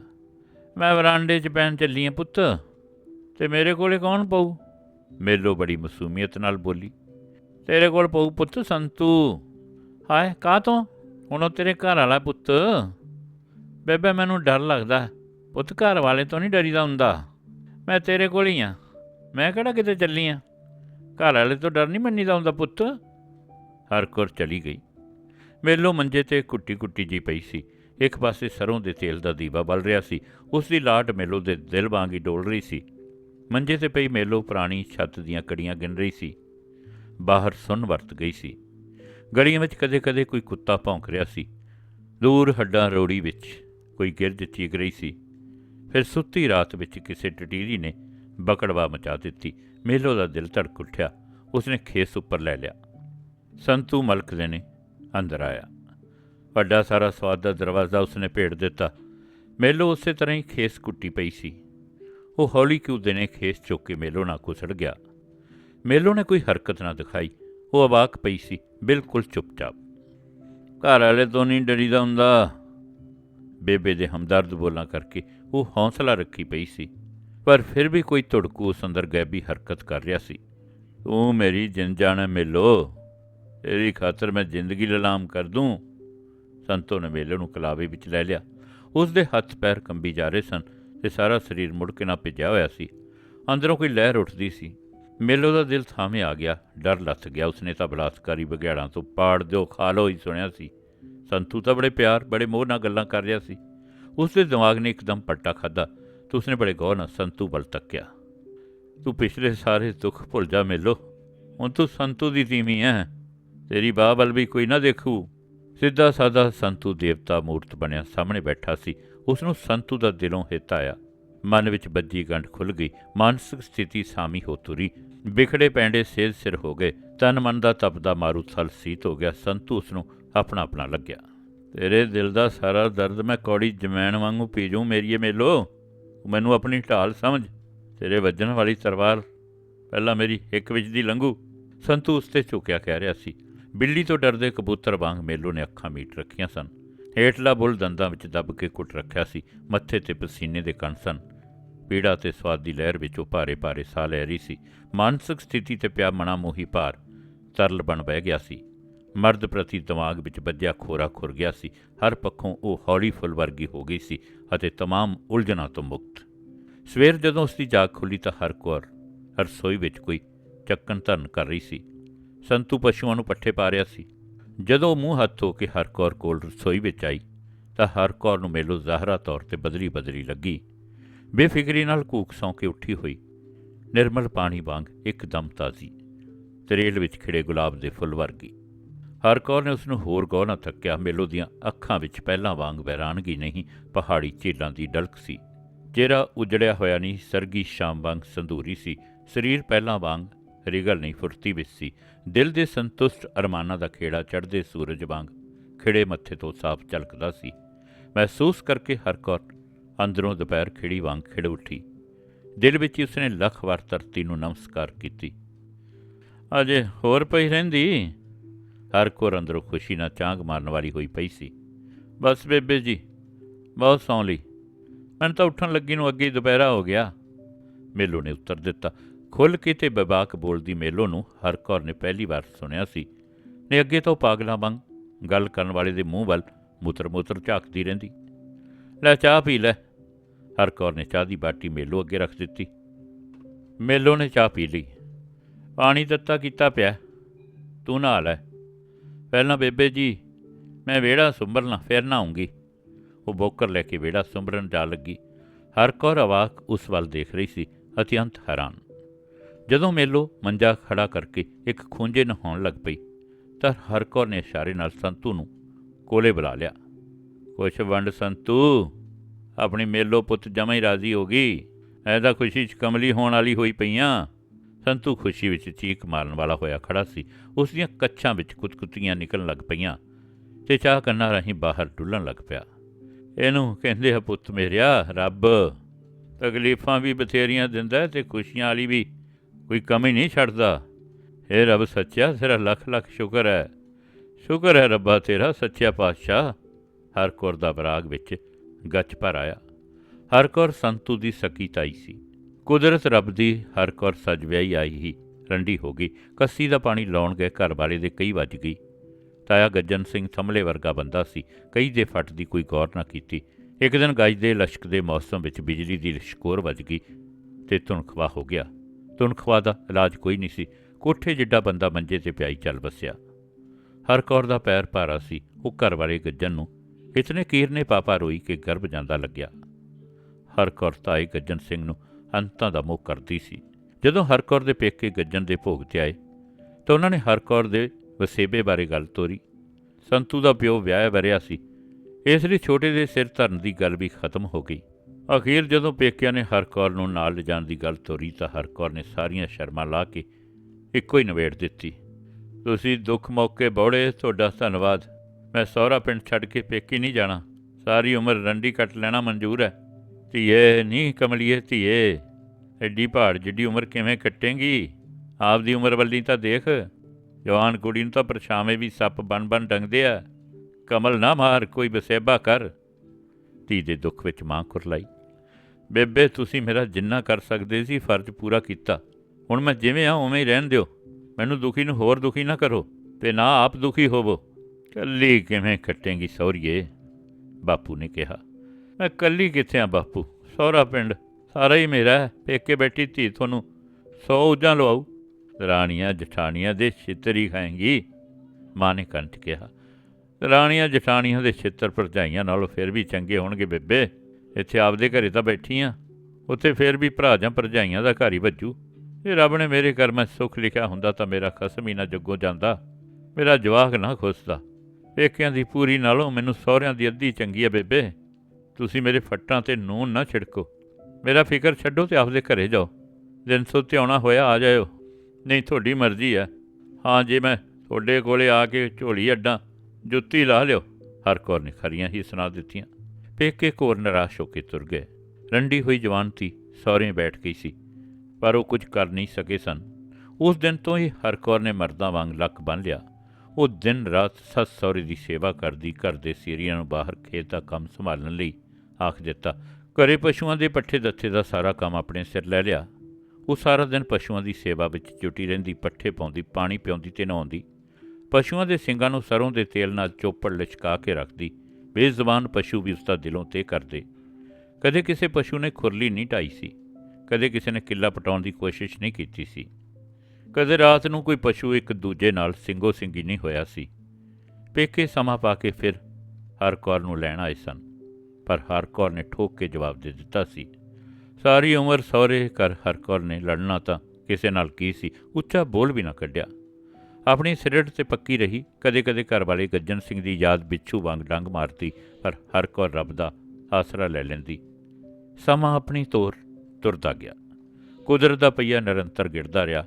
ਮੈਂ ਵਰਾਂਡੇ 'ਚ ਪੈਣ ਚੱਲੀ ਆ ਪੁੱਤ। ਤੇ ਮੇਰੇ ਕੋਲੇ ਕੌਣ ਪਊ? ਮੇਲੋ ਬੜੀ ਮਸੂਮੀਅਤ ਨਾਲ ਬੋਲੀ। ਤੇਰੇ ਕੋਲ ਪਊ ਪੁੱਤ ਸੰਤੂ। ਹਾਏ, ਕਾਹ ਤੋਂ? ਹੁਣ ਉਹ ਤੇਰੇ ਘਰ ਵਾਲਾ ਪੁੱਤ। ਬੇਬੇ, ਮੈਨੂੰ ਡਰ ਲੱਗਦਾ ਪੁੱਤ ਘਰ ਵਾਲੇ ਤੋਂ ਨਹੀਂ ਡਰੀਦਾ ਹੁੰਦਾ। ਮੈਂ ਤੇਰੇ ਕੋਲ ਹੀ ਆ ਮੈਂ ਕਿਹੜਾ ਕਿਤੇ ਚੱਲੀ ਆ? ਘਰ ਵਾਲੇ ਤੋਂ ਡਰ ਨਹੀਂ ਮੰਨੀਦਾ ਹੁੰਦਾ ਪੁੱਤ। ਹਰ ਕੋਰ ਚਲੀ ਗਈ। ਮੇਲੋ ਮੰਜੇ ਤੇ ਕੁੱਟੀ ਕੁੱਟੀ ਜੀ ਪਈ ਸੀ। ਇੱਕ ਪਾਸੇ ਸਰੋਂ ਦੇ ਤੇਲ ਦਾ ਦੀਵਾ ਬਲ ਰਿਹਾ ਸੀ, ਉਸ ਦੀ ਲਾਟ ਮੇਲੋ ਦੇ ਦਿਲ ਵਾਂਗ ਹੀ ਡੋਲ ਰਹੀ ਸੀ। ਮੰਜੇ ਤੇ ਪਈ ਮੇਲੋ ਪੁਰਾਣੀ ਛੱਤ ਦੀਆਂ ਕੜੀਆਂ ਗਿਣ ਰਹੀ ਸੀ। ਬਾਹਰ ਸੁੰਨ ਵਰਤ ਗਈ ਸੀ। ਗਲੀਆਂ ਵਿੱਚ ਕਦੇ-ਕਦੇ ਕੋਈ ਕੁੱਤਾ ਭੌਂਕ ਰਿਹਾ ਸੀ। ਦੂਰ ਹੱਡਾਂ ਰੋੜੀ ਵਿੱਚ ਕੋਈ ਗਿਰਜ ਚੀਕ ਰਹੀ ਸੀ। ਫਿਰ ਸੁੱਤੀ ਰਾਤ ਵਿੱਚ ਕਿਸੇ ਟਟੀਰੀ ਨੇ ਬਕੜਵਾ ਮਚਾ ਦਿੱਤੀ। ਮੇਲੋ ਦਾ ਦਿਲ ਧੜਕ ਉੱਠਿਆ। ਉਸਨੇ ਖੇਸ ਉੱਪਰ ਲੈ ਲਿਆ। ਸੰਤੂ ਮਲਕਦੇ ਨੇ ਅੰਦਰ ਆਇਆ। ਵੱਡਾ ਸਾਰਾ ਸਵਾਦ ਦਾ ਦਰਵਾਜ਼ਾ ਉਸਨੇ ਭੇੜ ਦਿੱਤਾ। ਮੇਲੋ ਉਸੇ ਤਰ੍ਹਾਂ ਹੀ ਖੇਸ ਕੁੱਟੀ ਪਈ ਸੀ। ਉਹ ਹੌਲੀ ਕਿਉਂ ਦਿਨੇ ਖੇਸ ਚੁੱਕ ਕੇ ਮੇਲੋ ਨਾਲ ਕੁਸੜ ਗਿਆ। ਮੇਲੋ ਨੇ ਕੋਈ ਹਰਕਤ ਨਾ ਦਿਖਾਈ। ਉਹ ਅਵਾਕ ਪਈ ਸੀ, ਬਿਲਕੁਲ ਚੁੱਪਚਾਪ। ਘਰ ਵਾਲੇ ਤੋਂ ਨਹੀਂ ਡਰੀਦਾ ਹੁੰਦਾ। ਬੇਬੇ ਦੇ ਹਮਦਰਦ ਬੋਲਾਂ ਕਰਕੇ ਉਹ ਹੌਸਲਾ ਰੱਖੀ ਪਈ ਸੀ। ਪਰ ਫਿਰ ਵੀ ਕੋਈ ਧੜਕੂ ਉਸ ਅੰਦਰ ਗੈਬੀ ਹਰਕਤ ਕਰ ਰਿਹਾ ਸੀ। ਤੂੰ ਮੇਰੀ ਜਿੰਦ ਜਾਨ ਮੇਲੋ। ਤੇਰੀ ਖਾਤਰ ਮੈਂ ਜ਼ਿੰਦਗੀ ਲਲਾਮ ਕਰ ਦੂੰ। ਸੰਤੋ ਨੇ ਮੇਲੇ ਨੂੰ ਕਲਾਵੇ ਵਿੱਚ ਲੈ ਲਿਆ। ਉਸ ਦੇ ਹੱਥ ਪੈਰ ਕੰਬੀ ਜਾ ਰਹੇ ਸਨ ਤੇ ਸਾਰਾ ਸਰੀਰ ਮੁੜ ਕੇ ਨਾ ਭਿੱਜਿਆ ਹੋਇਆ ਸੀ। ਅੰਦਰੋਂ ਕੋਈ ਲਹਿਰ ਉੱਠਦੀ ਸੀ। ਮੇਲੋ ਦਾ ਦਿਲ ਥਾਮੇ ਆ ਗਿਆ। ਡਰ ਲੱਥ ਗਿਆ। ਉਸਨੇ ਤਾਂ ਬਲਾਤਕਾਰੀ ਬਗਿਆੜਾਂ ਤੋਂ ਪਾੜ ਦਿਓ, ਖਾ ਲਓ ਹੀ ਸੁਣਿਆ ਸੀ। ਸੰਤੂ ਤਾਂ ਬੜੇ ਪਿਆਰ, ਬੜੇ ਮੋਹ ਨਾਲ ਗੱਲਾਂ ਕਰ ਰਿਹਾ ਸੀ। ਉਸ ਦੇ ਦਿਮਾਗ ਨੇ ਇੱਕਦਮ ਪੱਟਾ ਖਾਦਾ ਤੇ ਉਸਨੇ ਬੜੇ ਗੌਰ ਨਾਲ ਸੰਤੂ ਵੱਲ ਤੱਕਿਆ। ਤੂੰ ਪਿਛਲੇ ਸਾਰੇ ਦੁੱਖ ਭੁੱਲ ਜਾ ਮੇਲੋ। ਹੁਣ ਤੂੰ ਸੰਤੂ ਦੀ ਤੀਵੀਂ ਐ। ਤੇਰੀ ਬਾਹ ਵੱਲ ਵੀ ਕੋਈ ਨਾ ਦੇਖੂ। ਸਿੱਧਾ ਸਾਦਾ ਸੰਤੂ ਦੇਵਤਾ ਮੂਰਤ ਬਣਿਆ ਸਾਹਮਣੇ ਬੈਠਾ ਸੀ। ਉਸ ਨੂੰ ਸੰਤੂ ਦਾ ਦਿਲੋਂ ਹਿੱਤ ਆਇਆ। ਮਨ ਵਿੱਚ ਬੱਜੀ ਗੰਢ ਖੁੱਲ ਗਈ। ਮਾਨਸਿਕ ਸਥਿਤੀ ਸਾਮੀ ਹੋ ਤੁਰੀ। ਵਿਖੜੇ ਪੈਂਡੇ ਸੇਜ ਸਿਰ ਹੋ ਗਏ। ਤਨ ਮਨ ਦਾ ਤਪਦਾ ਮਾਰੂ ਥਲ ਸੀਤ ਹੋ ਗਿਆ। ਸੰਤੂ ਉਸ ਨੂੰ ਆਪਣਾ ਆਪਣਾ ਲੱਗਿਆ। ਤੇਰੇ ਦਿਲ ਦਾ ਸਾਰਾ ਦਰਦ ਮੈਂ ਕੌੜੀ ਜਮੈਣ ਵਾਂਗੂ ਪੀ ਜੂ ਮੇਰੀਏ ਮੇਲੋ। ਮੈਨੂੰ ਆਪਣੀ ਢਾਲ ਸਮਝ। ਤੇਰੇ ਵੱਜਣ ਵਾਲੀ ਤਲਵਾਰ ਪਹਿਲਾਂ ਮੇਰੀ ਇੱਕ ਵਿੱਚ ਦੀ ਲੰਘੂ। ਸੰਤੂ ਉਸ ਤੇ ਝੁਕਿਆ ਕਹਿ ਰਿਹਾ ਸੀ। ਬਿੱਲੀ ਤੋਂ ਡਰਦੇ ਕਬੂਤਰ ਵਾਂਗ ਮੇਲੋ ਨੇ ਅੱਖਾਂ ਮੀਟ ਰੱਖੀਆਂ ਸਨ ਹੇਠਲਾ ਬੁੱਲ ਦੰਦਾਂ ਵਿੱਚ ਦੱਬ ਕੇ ਕੁੱਟ ਰੱਖਿਆ ਸੀ ਮੱਥੇ ਤੇ ਪਸੀਨੇ ਦੇ ਕਣ ਸਨ ਪੀੜਾ ਤੇ ਸਵਾਦ ਦੀ ਲਹਿਰ ਵਿੱਚੋਂ ਭਾਰੇ ਭਾਰੇ ਸਾਹ ਲੈ ਰਹੀ ਸੀ ਮਾਨਸਿਕ ਸਥਿਤੀ ਤੇ ਪਿਆ ਮਣਾ ਮੋਹੀ ਭਾਰ ਤਰਲ ਬਣ ਬਹਿ ਗਿਆ ਸੀ ਮਰਦ ਪ੍ਰਤੀ ਦਿਮਾਗ ਵਿੱਚ ਵੱਜਿਆ ਖੋਰਾ ਖੁਰ ਗਿਆ ਸੀ ਹਰ ਪੱਖੋਂ ਉਹ ਹੌਲੀ ਫੁੱਲ ਵਰਗੀ ਹੋ ਗਈ ਸੀ ਅਤੇ तमाम ਉਲਝਣਾਂ ਤੋਂ ਮੁਕਤ ਸਵੇਰ ਜਦੋਂ ਉਸ ਦੀ ਜਾਗ ਖੁੱਲੀ ਤਾਂ ਹਰ ਕੌਰ ਰਸੋਈ ਵਿੱਚ ਕੋਈ ਚੱਕਣ ਧਰਨ ਕਰ ਰਹੀ ਸੀ ਸੰਤੂ ਪਸ਼ੂਆਂ ਨੂੰ ਪੱਠੇ ਪਾ ਰਿਹਾ ਸੀ। ਜਦੋਂ ਮੂੰਹ ਹੱਥ ਧੋ ਕੇ ਹਰ ਕੌਰ ਕੋਲ ਰਸੋਈ ਵਿੱਚ ਆਈ, ਤਾਂ ਹਰ ਕੌਰ ਨੂੰ ਮੇਲੋ ਜ਼ਾਹਰਾ ਤੌਰ ਤੇ ਬਦਲੀ ਬਦਲੀ ਲੱਗੀ। ਬੇਫਿਕਰੀ ਨਾਲ ਕੂਕ ਸੌਂ ਕੇ ਉੱਠੀ ਹੋਈ, ਨਿਰਮਲ ਪਾਣੀ ਵਾਂਗ ਇੱਕਦਮ ਤਾਜ਼ੀ ਤਰੇਲ ਵਿੱਚ ਖਿੜੇ ਗੁਲਾਬ ਦੇ ਫੁੱਲ ਵਰਗੀ। ਹਰ ਕੌਰ ਨੇ ਉਸ ਨੂੰ ਹੋਰ ਗੌਰ ਨਾ ਥੱਕਿਆ, ਮੇਲੋ ਦੀਆਂ ਅੱਖਾਂ ਵਿੱਚ ਪਹਿਲਾਂ ਵਾਂਗ ਵੈਰਾਨਗੀ ਨਹੀਂ, ਪਹਾੜੀ ਝੀਲਾਂ ਦੀ ਡਲਕ ਸੀ। ਚਿਹਰਾ ਉਜੜਿਆ ਹੋਇਆ ਨਹੀਂ, ਸਰਗੀ ਸ਼ਾਮ ਵਾਂਗ ਸੰਧੂਰੀ ਸੀ, ਸਰੀਰ ਪਹਿਲਾਂ ਵਾਂਗ ਰਿਗਲ ਨਹੀਂ ਫੁਰਤੀ ਵਿੱਚ ਸੀ। ਦਿਲ ਦੇ ਸੰਤੁਸ਼ਟ ਅਰਮਾਨਾਂ ਦਾ ਖੇੜਾ ਚੜ੍ਹਦੇ ਸੂਰਜ ਵਾਂਗ ਖਿੜੇ ਮੱਥੇ ਤੋਂ ਸਾਫ਼ ਝਲਕਦਾ ਸੀ। ਮਹਿਸੂਸ ਕਰਕੇ ਹਰ ਕੌਰ ਅੰਦਰੋਂ ਦੁਪਹਿਰ ਖਿੜੀ ਵਾਂਗ ਖਿੜ ਉੱਠੀ। ਦਿਲ ਵਿੱਚ ਹੀ ਉਸਨੇ ਲੱਖ ਵਾਰ ਧਰਤੀ ਨੂੰ ਨਮਸਕਾਰ ਕੀਤੀ। ਅਜੇ ਹੋਰ ਪਈ ਰਹਿੰਦੀ? ਹਰ ਕੋਰ ਅੰਦਰੋਂ ਖੁਸ਼ੀ ਨਾਲ ਚਾਂਗ ਮਾਰਨ ਵਾਲੀ ਹੋਈ ਪਈ ਸੀ। ਬਸ ਬੇਬੇ ਜੀ, ਬਹੁਤ ਸੌਂ ਲਈ। ਮੈਨੂੰ ਤਾਂ ਉੱਠਣ ਲੱਗੀ ਨੂੰ ਅੱਗੇ ਹੀ ਦੁਪਹਿਰਾ ਹੋ ਗਿਆ। ਮੇਲੋ ਨੇ ਉੱਤਰ ਦਿੱਤਾ। ਖੁੱਲ ਕੇ ਤੇ ਬਬਾਕ ਬੋਲਦੀ ਮੇਲੋ ਨੂੰ ਹਰ ਕੌਰ ਨੇ ਪਹਿਲੀ ਵਾਰ ਸੁਣਿਆ ਸੀ। ਨੇ ਅੱਗੇ ਤੋਂ ਪਾਗਲਾਂ ਵਾਂਗ ਗੱਲ ਕਰਨ ਵਾਲੇ ਦੇ ਮੂੰਹ ਵੱਲ ਮੁੱਤਰ ਮੁੱਤਰ ਝਾਕਦੀ ਰਹਿੰਦੀ। ਲੈ ਚਾਹ ਪੀ ਲੈ। ਹਰ ਕੌਰ ਨੇ ਚਾਹ ਦੀ ਬਾਟੀ ਮੇਲੋ ਅੱਗੇ ਰੱਖ ਦਿੱਤੀ। ਮੇਲੋ ਨੇ ਚਾਹ ਪੀ ਲਈ। ਪਾਣੀ ਦਿੱਤਾ ਕੀਤਾ ਪਿਆ। ਤੂੰ ਨਹਾ ਲੈ। ਪਹਿਲਾਂ ਬੇਬੇ ਜੀ, ਮੈਂ ਵਿਹੜਾ ਸੁੰਬਰਨਾ ਫਿਰ ਨਾ ਨਹਾਉਂਗੀ। ਉਹ ਬੋਕਰ ਲੈ ਕੇ ਵਿਹੜਾ ਸੁੰਬਰਨ ਜਾ ਲੱਗੀ। ਹਰ ਕੌਰ ਅਵਾਕ ਉਸ ਵੱਲ ਦੇਖ ਰਹੀ ਸੀ। ਅਤਿਅੰਤ ਹੈਰਾਨ। ਜਦੋਂ ਮੇਲੋ ਮੰਜਾ ਖੜਾ ਕਰਕੇ ਇੱਕ ਖੂੰਜੇ ਨਹਾਉਣ ਲੱਗ ਪਈ, ਤਾਂ ਹਰ ਕੌਰ ਨੇ ਇਸ਼ਾਰੇ ਨਾਲ ਸੰਤੂ ਨੂੰ ਕੋਲੇ ਬੁਲਾ ਲਿਆ। ਕੁਛ ਵੰਡ ਸੰਤੂ, ਆਪਣੀ ਮੇਲੋ ਪੁੱਤ ਜਮਾਂ ਹੀ ਰਾਜ਼ੀ ਹੋ ਗਈ। ਐਦਾ ਖੁਸ਼ੀ ਚ ਕਮਲੀ ਹੋਣ ਵਾਲੀ ਹੋਈ ਪਈਆਂ ਸੰਤੂ ਖੁਸ਼ੀ ਵਿੱਚ ਚੀਕ ਮਾਰਨ ਵਾਲਾ ਹੋਇਆ ਖੜਾ ਸੀ। ਉਸ ਦੀਆਂ ਕੱਛਾਂ ਵਿੱਚ ਕੁੱਤਕੁੱਤੀਆਂ ਨਿਕਲਣ ਲੱਗ ਪਈਆਂ ਤੇ ਚਾਹ ਕੰਨਾਂ ਰਾਹੀਂ ਬਾਹਰ ਡੁੱਲਣ ਲੱਗ ਪਿਆ। ਇਹਨੂੰ ਕਹਿੰਦੇ ਆ ਪੁੱਤ ਮੇਰਿਆ, ਰੱਬ। ਤਕਲੀਫਾਂ ਵੀ ਬਥੇਰੀਆਂ ਦਿੰਦਾ ਹੈ ਤੇ ਖੁਸ਼ੀਆਂ ਵਾਲੀ ਵੀ ਕੋਈ ਕਮੀ ਨਹੀਂ ਛੱਡਦਾ। ਏ ਰੱਬ ਸੱਚਾ, ਤੇਰਾ ਲੱਖ ਲੱਖ ਸ਼ੁਕਰ ਹੈ। ਸ਼ੁਕਰ ਹੈ ਰੱਬਾ ਤੇਰਾ, ਸੱਚਾ ਪਾਤਸ਼ਾਹ। ਹਰ ਕੌਰ ਦਾ ਬਰਾਗ ਵਿੱਚ ਗੱਚ ਭਰ ਆਇਆ। ਹਰ ਕੌਰ ਸੰਤੂ ਦੀ ਸਕੀ ਤਾਈ ਸੀ। ਕੁਦਰਤ ਰੱਬ ਦੀ ਹਰ ਕੌਰ ਸਜ ਵਿਆਹੀ ਆਈ ਹੀ, ਰੰਡੀ ਹੋ ਗਈ। ਕੱਸੀ ਦਾ ਪਾਣੀ ਲਾਉਣ ਗਏ ਘਰ ਵਾਲੇ ਦੇ ਕਈ ਵੱਜ ਗਈ। ਤਾਇਆ ਗੱਜਨ ਸਿੰਘ ਥਮਲੇ ਵਰਗਾ ਬੰਦਾ ਸੀ। ਕਈ ਦੇ ਫੱਟ ਦੀ ਕੋਈ ਗੌਰ ਨਾ ਕੀਤੀ। ਇੱਕ ਦਿਨ ਗੱਜ ਦੇ ਲਸ਼ਕ ਦੇ ਮੌਸਮ ਵਿੱਚ ਬਿਜਲੀ ਦੀ ਲਿਸ਼ਕੋਰ ਵੱਜ ਗਈ ਤੇ ਤੁਣਖਵਾ ਹੋ ਗਿਆ। ਤੁਣਖਵਾ ਦਾ ਇਲਾਜ ਕੋਈ ਨਹੀਂ ਸੀ। ਕੋਠੇ ਜਿੱਡਾ ਬੰਦਾ ਮੰਜੇ ਤੇ ਪਿਆਈ ਚੱਲ ਬਸਿਆ ਹਰ ਕੌਰ ਦਾ ਪੈਰ ਭਾਰਾ ਸੀ। ਉਹ ਘਰ ਵਾਲੇ ਗੱਜਣ ਨੂੰ, ਇਤਨੇ ਕੀਰਨੇ ਪਾਪਾ ਰੋਈ ਕਿ ਗਰਭ ਜਾਂਦਾ ਲੱਗਿਆ? ਹਰ ਕੌਰ ਤਾਈ ਗੱਜਣ ਸਿੰਘ ਨੂੰ ਅੰਤਾਂ ਦਾ ਮੋਹ ਕਰਦੀ ਸੀ। ਜਦੋਂ ਹਰ ਕੌਰ ਦੇ ਪੇਕੇ ਗੱਜਣ ਦੇ ਭੋਗ ਤੇ ਆਏ, ਤਾਂ ਉਹਨਾਂ ਨੇ ਹਰ ਕੌਰ ਦੇ ਵਸੇਬੇ ਬਾਰੇ ਗੱਲ ਤੋਰੀ। ਸੰਤੂ ਦਾ ਪਿਓ ਵਿਆਹ ਵਰਿਆ ਸੀ। ਇਸ ਲਈ ਛੋਟੇ ਦੇ ਸਿਰ ਧਰਨ ਦੀ ਗੱਲ ਵੀ ਖਤਮ ਹੋ ਗਈ। ਅਖੀਰ ਜਦੋਂ ਪੇਕਿਆਂ ਨੇ ਹਰ ਕੌਰ ਨੂੰ ਨਾਲ ਲਿਜਾਣ ਦੀ ਗੱਲ ਤੋਰੀ ਤਾਂ ਹਰ ਕੌਰ ਨੇ ਸਾਰੀਆਂ ਸ਼ਰਮਾਂ ਲਾ ਕੇ ਇੱਕੋ ਹੀ ਨਵੇੜ ਦਿੱਤੀ। ਤੁਸੀਂ ਦੁੱਖ ਮੌਕੇ ਬੌੜੇ, ਤੁਹਾਡਾ ਧੰਨਵਾਦ। ਮੈਂ ਸਹੁਰਾ ਪਿੰਡ ਛੱਡ ਕੇ ਪੇਕੀ ਨਹੀਂ ਜਾਣਾ। ਸਾਰੀ ਉਮਰ ਰੰਡੀ ਕੱਟ ਲੈਣਾ ਮਨਜ਼ੂਰ ਹੈ। ਧੀਏ, ਨਹੀਂ ਕਮਲੀਏ ਧੀਏ। ਐਡੀ ਭਾੜ ਜਿੱਡੀ ਉਮਰ ਕਿਵੇਂ ਕੱਟੇਂਗੀ? ਆਪਦੀ ਉਮਰ ਵੱਲੀ ਤਾਂ ਦੇਖ। ਜਵਾਨ ਕੁੜੀ ਨੂੰ ਤਾਂ ਪਰਛਾਵੇਂ ਵੀ ਸੱਪ ਬਣ ਬਣ ਡੰਗਦੇ ਆ। ਕਮਲ ਨਾ ਮਾਰ, ਕੋਈ ਬਸੇਬਾ ਕਰ। ਧੀ ਦੇ ਦੁੱਖ ਵਿੱਚ ਮਾਂ ਕੁਰਲਾਈ ਬੇਬੇ, ਤੁਸੀਂ ਮੇਰਾ ਜਿੰਨਾ ਕਰ ਸਕਦੇ ਸੀ, ਫਰਜ਼ ਪੂਰਾ ਕੀਤਾ। ਹੁਣ ਮੈਂ ਜਿਵੇਂ ਆ, ਉਵੇਂ ਹੀ ਰਹਿਣ ਦਿਓ। ਮੈਨੂੰ ਦੁਖੀ ਨੂੰ ਹੋਰ ਦੁਖੀ ਨਾ ਕਰੋ ਤੇ ਨਾ ਆਪ ਦੁਖੀ ਹੋਵੋ। ਕੱਲੀ ਕਿਵੇਂ ਕੱਟੇਗੀ ਸੌਰੀਏ ਬਾਪੂ ਨੇ ਕਿਹਾ। ਮੈਂ ਕੱਲੀ ਕਿੱਥੇ ਆ ਬਾਪੂ? ਸਹੁਰਾ ਪਿੰਡ, ਸਾਰਾ ਹੀ ਮੇਰਾ ਹੈ। ਪੇਕੇ ਬੈਠੀ ਧੀ ਤੁਹਾਨੂੰ ਸੌ ਉਜਾਂ ਲਵਾਉ ਰਾਣੀਆਂ ਜਠਾਣੀਆਂ ਦੇ ਛਿੱਤਰ ਹੀ ਖਾਏਂਗੀ। ਮਾਂ ਨੇ ਕੰਠ ਕਿਹਾ। ਰਾਣੀਆਂ ਜਠਾਣੀਆਂ ਦੇ ਛਿੱਤਰ ਭਰਜਾਈਆਂ ਨਾਲੋਂ ਫਿਰ ਵੀ ਚੰਗੇ ਹੋਣਗੇ ਬੇਬੇ। ਇੱਥੇ ਆਪਦੇ ਘਰੇ ਤਾਂ ਬੈਠੀ ਆ ਉੱਥੇ ਫਿਰ ਵੀ ਭਰਾ ਜਾਂ ਭਰਜਾਈਆਂ ਦਾ ਘਰ ਹੀ ਵੱਜੂ। ਜੇ ਰੱਬ ਨੇ ਮੇਰੇ ਕਰਮਾਂ 'ਚ ਸੁੱਖ ਲਿਖਿਆ ਹੁੰਦਾ ਤਾਂ ਮੇਰਾ ਖਸਮ ਹੀ ਨਾ ਜੱਗੋ ਜਾਂਦਾ। ਮੇਰਾ ਜਵਾਕ ਨਾ ਖੁੱਸਦਾ। ਪੇਕਿਆਂ ਦੀ ਪੂਰੀ ਨਾਲੋਂ ਮੈਨੂੰ ਸਹੁਰਿਆਂ ਦੀ ਅੱਧੀ ਚੰਗੀ ਹੈ ਬੇਬੇ। ਤੁਸੀਂ ਮੇਰੇ ਫੱਟਾਂ ਤੇ ਨੂਨ ਨਾ ਛਿੜਕੋ। ਮੇਰਾ ਫਿਕਰ ਛੱਡੋ ਤੇ ਆਪਦੇ ਘਰੇ ਜਾਓ। ਦਿਨ ਸੁੱਤੇ ਆਉਣਾ ਹੋਇਆ ਆ ਜਾਇਓ। ਨਹੀਂ ਤੁਹਾਡੀ ਮਰਜ਼ੀ ਹੈ ਹਾਂ ਜੇ, ਮੈਂ ਤੁਹਾਡੇ ਕੋਲੇ ਆ ਕੇ ਝੋਲੀ ਅੱਡਾਂ। ਜੁੱਤੀ ਲਾ ਲਿਓ। ਹਰ ਕੌਰ ਨੇ ਖਰੀਆਂ ਹੀ ਸੁਣਾ ਦਿੱਤੀਆਂ। ਪੇਕੇ ਕੋਰ ਨਿਰਾਸ਼ ਹੋ ਕੇ ਤੁਰ ਗਏ। ਰੰਡੀ ਹੋਈ ਜਵਾਨ ਧੀ ਸਹੁਰੇ ਬੈਠ ਗਈ ਸੀ, ਪਰ ਉਹ ਕੁਝ ਕਰ ਨਹੀਂ ਸਕੇ ਸਨ। ਉਸ ਦਿਨ ਤੋਂ ਹੀ ਹਰ ਕੌਰ ਨੇ ਮਰਦਾਂ ਵਾਂਗ ਲੱਕ ਬੰਨ ਲਿਆ। ਉਹ ਦਿਨ ਰਾਤ ਸੱਸ ਸਹੁਰੇ ਦੀ ਸੇਵਾ ਕਰਦੀ, ਘਰ ਦੇ ਸੀਰੀਆਂ ਨੂੰ ਬਾਹਰ ਖੇਤ ਦਾ ਕੰਮ ਸੰਭਾਲਣ ਲਈ ਆਖ ਦਿੱਤਾ। ਘਰੇ ਪਸ਼ੂਆਂ ਦੇ ਪੱਠੇ ਦੱਥੇ ਦਾ ਸਾਰਾ ਕੰਮ ਆਪਣੇ ਸਿਰ ਲੈ ਲਿਆ। ਉਹ ਸਾਰਾ ਦਿਨ ਪਸ਼ੂਆਂ ਦੀ ਸੇਵਾ ਵਿੱਚ ਜੁਟੀ ਰਹਿੰਦੀ, ਪੱਠੇ ਪਾਉਂਦੀ, ਪਾਣੀ ਪਿਆਉਂਦੀ ਤੇ ਨਹਾਉਂਦੀ। ਪਸ਼ੂਆਂ ਦੇ ਸਿੰਗਾਂ ਨੂੰ ਸਰੋਂ ਦੇ ਤੇਲ ਨਾਲ ਚੋਪੜ ਲਚਕਾ ਕੇ ਰੱਖਦੀ। ਬੇਜ਼ਬਾਨ ਪਸ਼ੂ ਵੀ ਉਸਦਾ ਦਿਲੋਂ ਤੇ ਕਰਦੇ। ਕਦੇ ਕਿਸੇ ਪਸ਼ੂ ਨੇ ਖੁਰਲੀ ਨਹੀਂ ਢਾਈ ਸੀ। ਕਦੇ ਕਿਸੇ ਨੇ ਕਿੱਲਾ ਪਟਾਉਣ ਦੀ ਕੋਸ਼ਿਸ਼ ਨਹੀਂ ਕੀਤੀ ਸੀ। ਕਦੇ ਰਾਤ ਨੂੰ ਕੋਈ ਪਸ਼ੂ ਇੱਕ ਦੂਜੇ ਨਾਲ ਸਿੰਗੋ ਸਿੰਗੀ ਨਹੀਂ ਹੋਇਆ ਸੀ। ਪੇਕੇ ਸਮਾਂ ਪਾ ਕੇ ਫਿਰ ਹਰ ਕੌਰ ਨੂੰ ਲੈਣ ਆਏ ਸਨ। ਪਰ ਹਰ ਕੌਰ ਨੇ ਠੋਕ ਕੇ ਜਵਾਬ ਦੇ ਦਿੱਤਾ ਸੀ। ਸਾਰੀ ਉਮਰ ਸਹੁਰੇ ਘਰ ਹਰ ਕੌਰ ਨੇ ਲੜਨਾ ਤਾਂ ਕਿਸੇ ਨਾਲ ਕੀ ਸੀ? ਉੱਚਾ ਬੋਲ ਵੀ ਨਾ ਕੱਢਿਆ। ਆਪਣੀ ਸਿਰੜ ਤੇ ਪੱਕੀ ਰਹੀ, ਕਦੇ-ਕਦੇ ਘਰ ਵਾਲੇ ਗੱਜਣ ਸਿੰਘ ਦੀ ਯਾਦ ਬਿੱਛੂ ਵਾਂਗ ਡੰਗ ਮਾਰਦੀ, ਪਰ ਹਰ ਕੌਰ ਰੱਬ ਦਾ ਆਸਰਾ ਲੈ ਲੈਂਦੀ। ਸਮਾਂ ਆਪਣੀ ਤੋਰ ਤੁਰਦਾ ਗਿਆ। ਕੁਦਰਤ ਦਾ ਪਈਆ ਨਿਰੰਤਰ ਗਿਰਦਾ ਰਿਹਾ।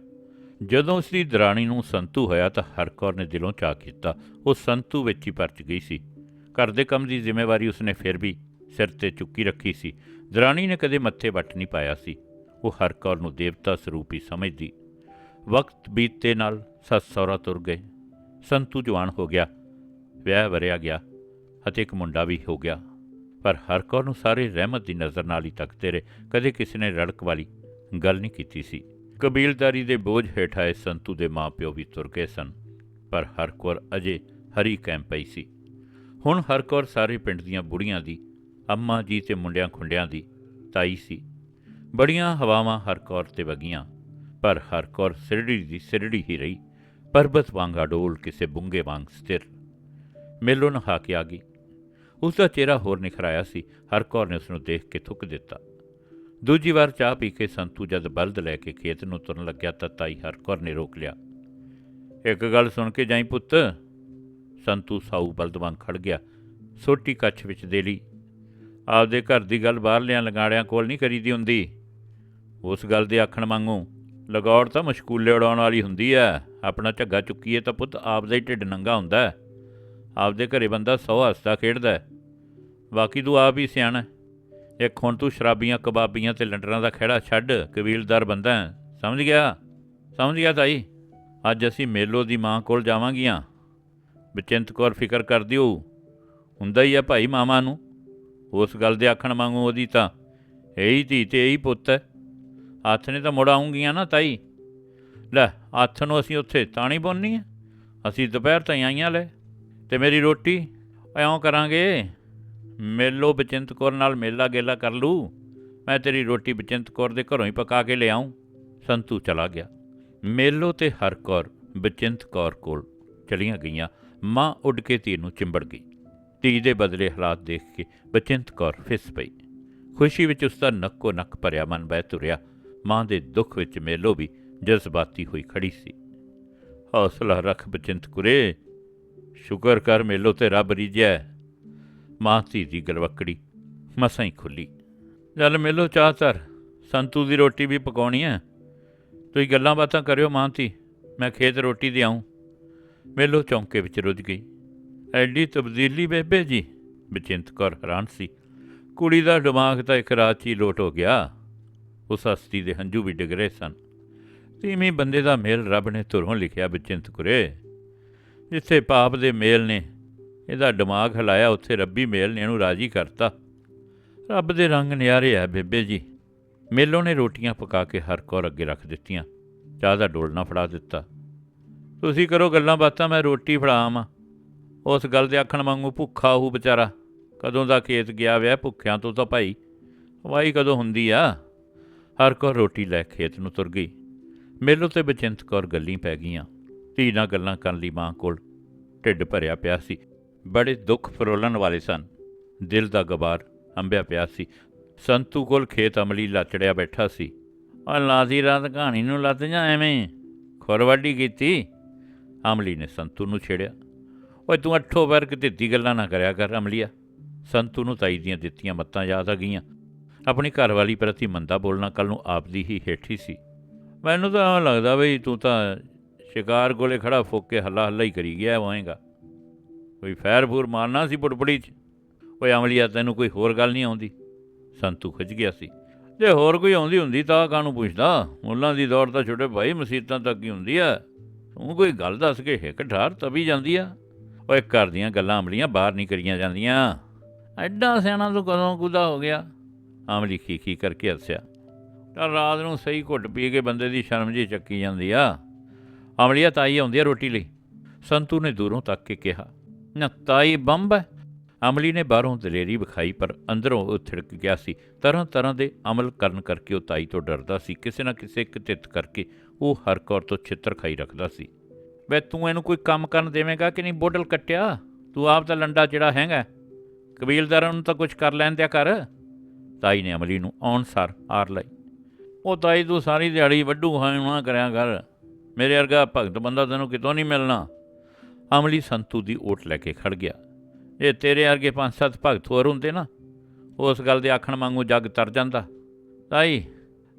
ਜਦੋਂ ਉਸ ਦੀ ਦਰਾਣੀ ਨੂੰ ਸੰਤੂ ਹੋਇਆ ਤਾਂ ਹਰ ਕੌਰ ਨੇ ਦਿਲੋਂ ਚਾਹ ਕੀਤਾ। ਉਹ ਸੰਤੂ ਵਿੱਚ ਹੀ ਪਰਚ ਗਈ ਸੀ। ਘਰ ਦੇ ਕੰਮ ਦੀ ਜ਼ਿੰਮੇਵਾਰੀ ਉਸਨੇ ਫਿਰ ਵੀ ਸਿਰ ਤੇ ਚੁੱਕੀ ਰੱਖੀ ਸੀ। ਦਰਾਣੀ ਨੇ ਕਦੇ ਮੱਥੇ ਵੱਟ ਨਹੀਂ ਪਾਇਆ ਸੀ। ਉਹ ਹਰ ਕੌਰ ਨੂੰ ਦੇਵਤਾ ਸਰੂਪ ਹੀ ਸਮਝਦੀ ਵਕਤ ਬੀਤਦੇ ਨਾਲ ਸੱਸ ਸਹੁਰਾ ਤੁਰ ਗਏ। ਸੰਤੂ ਜਵਾਨ ਹੋ ਗਿਆ, ਵਿਆਹ ਵਰਿਆ ਗਿਆ ਅਤੇ ਇੱਕ ਮੁੰਡਾ ਵੀ ਹੋ ਗਿਆ। ਪਰ ਹਰ ਕੌਰ ਨੂੰ ਸਾਰੇ ਰਹਿਮਤ ਦੀ ਨਜ਼ਰ ਨਾਲ ਹੀ ਤੱਕਦੇ ਰਹੇ। ਕਦੇ ਕਿਸੇ ਨੇ ਰੜਕ ਵਾਲੀ ਗੱਲ ਨਹੀਂ ਕੀਤੀ ਸੀ। ਕਬੀਲਦਾਰੀ ਦੇ ਬੋਝ ਹੇਠ ਆਏ ਸੰਤੂ ਦੇ ਮਾਪਿਓ ਵੀ ਤੁਰ ਗਏ ਸਨ, ਪਰ ਹਰ ਕੌਰ ਅਜੇ ਹਰੀ ਕੈਂਪ ਪਈ ਸੀ। ਹੁਣ ਹਰ ਕੌਰ ਸਾਰੇ ਪਿੰਡ ਦੀਆਂ ਬੁੜੀਆਂ ਦੀ, ਅੰਮਾ ਜੀ ਤੇ ਮੁੰਡਿਆਂ ਖੁੰਡਿਆਂ ਦੀ ਤਾਈ ਸੀ। ਬੜੀਆਂ ਹਵਾਵਾਂ ਹਰ ਕੌਰ ਤੇ ਵਗੀਆਂ। ਪਰ ਹਰ ਕੌਰ ਸਿਰੜੀ ਦੀ ਸਿਰੜੀ ਹੀ ਰਹੀ, ਪਰਬਤ ਵਾਂਗ ਅਡੋਲ ਕਿਸੇ ਬੁੰਗੇ ਵਾਂਗ ਸਥਿਰ। ਮੇਲੋ ਨਹਾ ਕੇ ਆ ਗਈ। ਉਸ ਦਾ ਚਿਹਰਾ ਹੋਰ ਨਿਖਰਾਇਆ ਸੀ, ਹਰ ਕੌਰ ਨੇ ਉਸ ਨੂੰ ਦੇਖ ਕੇ ਥੁੱਕ ਦਿੱਤਾ। ਦੂਜੀ ਵਾਰ ਚਾਹ ਪੀ ਕੇ ਸੰਤੂ ਜਦ ਬਲਦ ਲੈ ਕੇ ਖੇਤ ਨੂੰ ਤੁਰਨ ਲੱਗਿਆ ਤਾਂ ਤਾਈ ਹਰ ਕੌਰ ਨੇ ਰੋਕ ਲਿਆ। ਇੱਕ ਗੱਲ ਸੁਣ ਕੇ ਜਾਈ ਪੁੱਤ। ਸੰਤੂ ਸਾਊ ਬਲਦ ਵਾਂਗ ਖੜ ਗਿਆ, ਸੋਟੀ ਕੱਛ ਵਿੱਚ ਦੇ ਲਈ ਆਪਦੇ ਘਰ ਦੀ ਗੱਲ ਬਾਹਰਲਿਆਂ ਲਗਾੜਿਆਂ ਕੋਲ ਨਹੀਂ ਕਰੀਦੀ ਹੁੰਦੀ। ਉਸ ਗੱਲ ਦੇ ਆਖਣ ਵਾਂਗੂ ਲਗੌੜ ਤਾਂ ਮਸ਼ਕੂਲੇ ਉਡਾਉਣ ਵਾਲੀ ਹੁੰਦੀ ਐ। ਆਪਣਾ ਝੱਗਾ ਚੁੱਕੀਏ ਤਾਂ ਪੁੱਤ ਆਪਦਾ ਹੀ ਢਿੱਡ ਨੰਗਾ ਹੁੰਦਾ ਆਪਦੇ ਘਰੇ ਬੰਦਾ ਸੌ ਹੱਸਦਾ ਖੇਡਦਾ ਬਾਕੀ ਤੂੰ ਆਪ ਹੀ ਸਿਆਣਾ ਇੱਕ ਹੁਣ ਤੂੰ ਸ਼ਰਾਬੀਆਂ, ਕਬਾਬੀਆਂ ਤੇ ਲੰਡਰਾਂ ਦਾ ਖਹਿੜਾ ਛੱਡ, ਕਬੀਲਦਾਰ ਬੰਦਾ ਸਮਝ ਗਿਆ? ਸਮਝ ਗਿਆ ਤਾਈ? ਅੱਜ ਅਸੀਂ ਮੇਲੋ ਦੀ ਮਾਂ ਕੋਲ ਜਾਵਾਂਗੀਆਂ। ਬਚਿੰਤ ਕੌਰ ਫਿਕਰ ਕਰਦੀ ਹੋਊ। ਹੁੰਦਾ ਹੀ ਆ ਭਾਈ ਮਾਮਾ ਨੂੰ। ਉਸ ਗੱਲ ਦੇ ਆਖਣ ਵਾਂਗੂ ਉਹਦੀ ਤਾਂ ਇਹੀ ਧੀ ਤੇ ਇਹੀ ਪੁੱਤ ਹੈ ਹੱਥ ਨੇ ਤਾਂ ਮੁੜ ਆਉਂਗੀਆਂ ਨਾ ਤਾਈ। ਲੈ, ਹੱਥ ਨੂੰ ਅਸੀਂ ਉੱਥੇ ਤਾਣੀ ਬੋਨਣੀ ਹੈ ਅਸੀਂ ਦੁਪਹਿਰ ਤਾਈਂ ਆਈਆਂ ਲੈ। ਤੇ ਮੇਰੀ ਰੋਟੀ, ਇਉਂ ਕਰਾਂਗੇ। ਮੇਲੋ ਬਚਿੰਤ ਕੌਰ ਨਾਲ ਮੇਲਾ ਗੇਲਾ ਕਰ ਲੂ ਮੈਂ ਤੇਰੀ ਰੋਟੀ ਬਚਿੰਤ ਕੌਰ ਦੇ ਘਰੋਂ ਹੀ ਪਕਾ ਕੇ ਲਿਆਉਂ ਸੰਤੂ ਚਲਾ ਗਿਆ। ਮੇਲੋ ਤੇ ਹਰ ਕੌਰ ਬਚਿੰਤ ਕੌਰ ਕੋਲ ਚਲੀਆਂ ਗਈਆਂ। ਮਾਂ ਉੱਡ ਕੇ ਧੀ ਨੂੰ ਚਿੰਬੜ ਗਈ। ਧੀ ਦੇ ਬਦਲੇ ਹਾਲਾਤ ਦੇਖ ਕੇ ਬਚਿੰਤ ਕੌਰ ਫਿਸ ਪਈ। ਖੁਸ਼ੀ ਵਿੱਚ ਉਸ ਦਾ ਨੱਕੋ ਨੱਕ ਭਰਿਆ ਮਨ ਬਹਿ ਤੁਰਿਆ। ਮਾਂ ਦੇ ਦੁੱਖ ਵਿੱਚ ਮੇਲੋ ਵੀ ਜਜ਼ਬਾਤੀ ਹੋਈ ਖੜੀ ਸੀ। ਹੌਸਲਾ ਰੱਖ ਬਚਿੰਤ ਕੁਰੇ, ਸ਼ੁਕਰ ਕਰ ਮੇਲੋ ਤੇ ਰੱਬ ਰੀਝਿਆ ਮਾਂ ਧੀ ਦੀ ਗਲਵਕੜੀ ਮਸਾਂ ਹੀ ਖੁੱਲੀ। ਚੱਲ ਮੇਲੋ ਚਾਹ ਧਰ, ਸੰਤੂ ਦੀ ਰੋਟੀ ਵੀ ਪਕਾਉਣੀ ਹੈ। ਤੁਸੀਂ ਗੱਲਾਂ ਬਾਤਾਂ ਕਰਿਓ ਮਾਂ ਧੀ, ਮੈਂ ਖੇਤ ਰੋਟੀ ਦੇ ਆਉਂ ਮੇਲੋ ਚੌਂਕੇ ਵਿੱਚ ਰੁੱਝ ਗਈ। ਐਡੀ ਤਬਦੀਲੀ ਬੇਬੇ ਜੀ, ਬਚਿੰਤ ਕੌਰ ਹੈਰਾਨ ਸੀ। ਕੁੜੀ ਦਾ ਦਿਮਾਗ ਤਾਂ ਇੱਕ ਰਾਤ ਹੀ ਲੋਟ ਹੋ ਗਿਆ। ਉਸ ਹਸਤੀ ਦੇ ਹੰਝੂ ਵੀ ਡਿੱਗ ਰਹੇ ਸਨ। ਤੀਵੀਂ ਬੰਦੇ ਦਾ ਮੇਲ ਰੱਬ ਨੇ ਧੁਰੋਂ ਲਿਖਿਆ ਬਚਿੰਤ ਕੁਰੇ। ਜਿੱਥੇ ਪਾਪ ਦੇ ਮੇਲ ਨੇ, ਇਹਦਾ ਦਿਮਾਗ ਹਿਲਾਇਆ, ਉੱਥੇ ਰੱਬੀ ਮੇਲ ਨੇ ਇਹਨੂੰ ਰਾਜੀ ਕਰਤਾ। ਰੱਬ ਦੇ ਰੰਗ ਨਿਆਰੇ ਆ ਬੇਬੇ ਜੀ। ਮੇਲੋਂ ਨੇ ਰੋਟੀਆਂ ਪਕਾ ਕੇ ਹਰ ਕੌਰ ਅੱਗੇ ਰੱਖ ਦਿੱਤੀਆਂ। ਚਾਹ ਦਾ ਡੋਲਣਾ ਫੜਾ ਦਿੱਤਾ। ਤੁਸੀਂ ਕਰੋ ਗੱਲਾਂ ਬਾਤਾਂ, ਮੈਂ ਰੋਟੀ ਫੜਾਵਾਂ ਉਸ ਗੱਲ ਦੇ ਆਖਣ ਵਾਂਗੂ ਭੁੱਖਾ ਹੋਊ ਵਿਚਾਰਾ। ਕਦੋਂ ਦਾ ਖੇਤ ਗਿਆ ਵਿਆ, ਭੁੱਖਿਆਂ ਤੋਂ ਤਾਂ ਭਾਈ ਵਾਈ ਕਦੋਂ ਹੁੰਦੀ ਆ? ਹਰ ਕੋ ਰੋਟੀ ਲੈ ਖੇਤ ਨੂੰ ਤੁਰ ਗਈ। ਮੇਲੋ ਤੇ ਬਚਿੰਤ ਕੌਰ ਗੱਲਾਂ ਪੈ ਗਈਆਂ। ਧੀ ਨਾਲ ਗੱਲਾਂ ਕਰਨ ਲਈ ਮਾਂ ਕੋਲ ਢਿੱਡ ਭਰਿਆ ਪਿਆ ਸੀ। ਬੜੇ ਦੁੱਖ ਫਰੋਲਣ ਵਾਲੇ ਸਨ। ਦਿਲ ਦਾ ਗਬਾਰ ਅੰਬਿਆ ਪਿਆ ਸੀ। ਸੰਤੂ ਕੋਲ ਖੇਤ ਅਮਲੀ ਲਾਚੜਿਆ ਬੈਠਾ ਸੀ। ਆ ਲਾਦੀ ਰਾਤ ਕਹਾਣੀ ਨੂੰ ਲੱਤ ਜਾਂ ਐਵੇਂ? ਖੁਰਵਾਡੀ ਕੀਤੀ? ਅਮਲੀ ਨੇ ਸੰਤੂ ਨੂੰ ਛੇੜਿਆ। ਓਏ ਤੂੰ ਅੱਠੋ ਵਰਗ ਦਿੱਤੀ ਗੱਲਾਂ ਨਾ ਕਰਿਆ ਕਰ ਅਮਲੀਆ। ਸੰਤੂ ਨੂੰ ਤਾਈ ਦੀਆਂ ਦਿੱਤੀਆਂ ਮੱਤਾਂ ਯਾਦ ਆ ਗਈਆਂ। ਆਪਣੀ ਘਰਵਾਲੀ ਪ੍ਰਤੀ ਮੰਦਾ ਬੋਲਣਾ ਕੱਲ ਨੂੰ ਆਪ ਦੀ ਹੀ ਹੇਠੀ ਸੀ। ਮੈਨੂੰ ਤਾਂ ਐਂ ਲੱਗਦਾ ਬਈ ਤੂੰ ਤਾਂ ਸ਼ਿਕਾਰ ਕੋਲੇ ਖੜਾ ਫੁੱਕ ਕੇ ਹੱਲਾ ਹੱਲਾ ਹੀ ਕਰੀ ਗਿਆ ਹੋਏਗਾ। ਕੋਈ ਫੈਰ ਫੂਰ ਮਾਰਨਾ ਸੀ ਪੁੜਪੜੀ 'ਚ? ਓਏ ਅਮਲੀਆ, ਤੈਨੂੰ ਕੋਈ ਹੋਰ ਗੱਲ ਨਹੀਂ ਆਉਂਦੀ? ਸੰਤੂ ਖਿੱਚ ਗਿਆ ਸੀ। ਜੇ ਹੋਰ ਕੋਈ ਆਉਂਦੀ ਹੁੰਦੀ ਤਾਂ ਕਾਹਨੂੰ ਪੁੱਛਦਾ? ਮੁੱਲਾਂ ਦੀ ਦੌੜ ਤਾਂ ਛੋਟੇ ਭਾਈ ਮਸੀਤਾਂ ਤੱਕ ਹੀ ਹੁੰਦੀ ਆ। ਤੂੰ ਕੋਈ ਗੱਲ ਦੱਸ ਕੇ ਹਿੱਕ ਠਾਰ ਤਵੀ ਜਾਂਦੀ ਆ? ਓਏ ਘਰ ਦੀਆਂ ਗੱਲਾਂ ਅਮਲੀਆਂ ਬਾਹਰ ਨਹੀਂ ਕਰੀਆਂ ਜਾਂਦੀਆਂ। ਐਡਾ ਸਿਆਣਾ ਤੂੰ ਕਦੋਂ ਕੁਦਾ ਹੋ ਗਿਆ? ਅਮਲੀ ਖੀ ਖੀ ਕਰਕੇ ਹੱਸਿਆ। ਤਾਂ ਰਾਤ ਨੂੰ ਸਹੀ ਘੁੱਟ ਪੀ ਕੇ ਬੰਦੇ ਦੀ ਸ਼ਰਮ ਜੀ ਚੱਕੀ ਜਾਂਦੀ ਆ। ਅਮਲੀਆ ਤਾਈ ਆਉਂਦੀ ਆ ਰੋਟੀ ਲਈ। ਸੰਤੂ ਨੇ ਦੂਰੋਂ ਤੱਕ ਕੇ ਕਿਹਾ, ਨਾ ਤਾਈ ਬੰਬ ਹੈ ਅਮਲੀ ਨੇ ਬਾਹਰੋਂ ਦਲੇਰੀ ਵਿਖਾਈ, ਪਰ ਅੰਦਰੋਂ ਉਹ ਥਿੜਕ ਗਿਆ ਸੀ। ਤਰ੍ਹਾਂ ਤਰ੍ਹਾਂ ਦੇ ਅਮਲ ਕਰਨ ਕਰਕੇ ਉਹ ਤਾਈ ਤੋਂ ਡਰਦਾ ਸੀ। ਕਿਸੇ ਨਾ ਕਿਸੇ ਕਿਤਿਤ ਕਰਕੇ ਉਹ ਹਰ ਕੌਰ ਤੋਂ ਛਿੱਤਰ ਖਾਈ ਰੱਖਦਾ ਸੀ। ਵੇ ਤੂੰ ਇਹਨੂੰ ਕੋਈ ਕੰਮ ਕਰਨ ਦੇਵੇਂਗਾ ਕਿ ਨਹੀਂ ਬੋਡਲ ਕੱਟਿਆ? ਤੂੰ ਆਪ ਤਾਂ ਲੰਡਾ ਜਿਹੜਾ ਹੈਗਾ। ਕਬੀਲਦਾਰਾਂ ਨੂੰ ਤਾਂ ਕੁਝ ਕਰ ਲੈਣ ਦਿਆ ਕਰ। ਤਾਈ ਨੇ ਅਮਲੀ ਨੂੰ ਆਉਣ ਸਾਰ ਆਰ ਲਈ। ਉਹ ਤਾਈ ਤੂੰ ਸਾਰੀ ਦਿਹਾੜੀ ਵੱਡੂ ਖਾਣਾ ਕਰਿਆ ਕਰ। ਮੇਰੇ ਵਰਗਾ ਭਗਤ ਬੰਦਾ ਤੈਨੂੰ ਕਿਤੋਂ ਨਹੀਂ ਮਿਲਣਾ। ਅਮਲੀ ਸੰਤੂ ਦੀ ਓਟ ਲੈ ਕੇ ਖੜ ਗਿਆ। ਜੇ ਤੇਰੇ ਵਰਗੇ ਪੰਜ ਸੱਤ ਭਗਤ ਹੋਰ ਹੁੰਦੇ ਨਾ, ਉਸ ਗੱਲ ਦੇ ਆਖਣ ਵਾਂਗੂ ਜੱਗ ਤਰ ਜਾਂਦਾ। ਤਾਈ,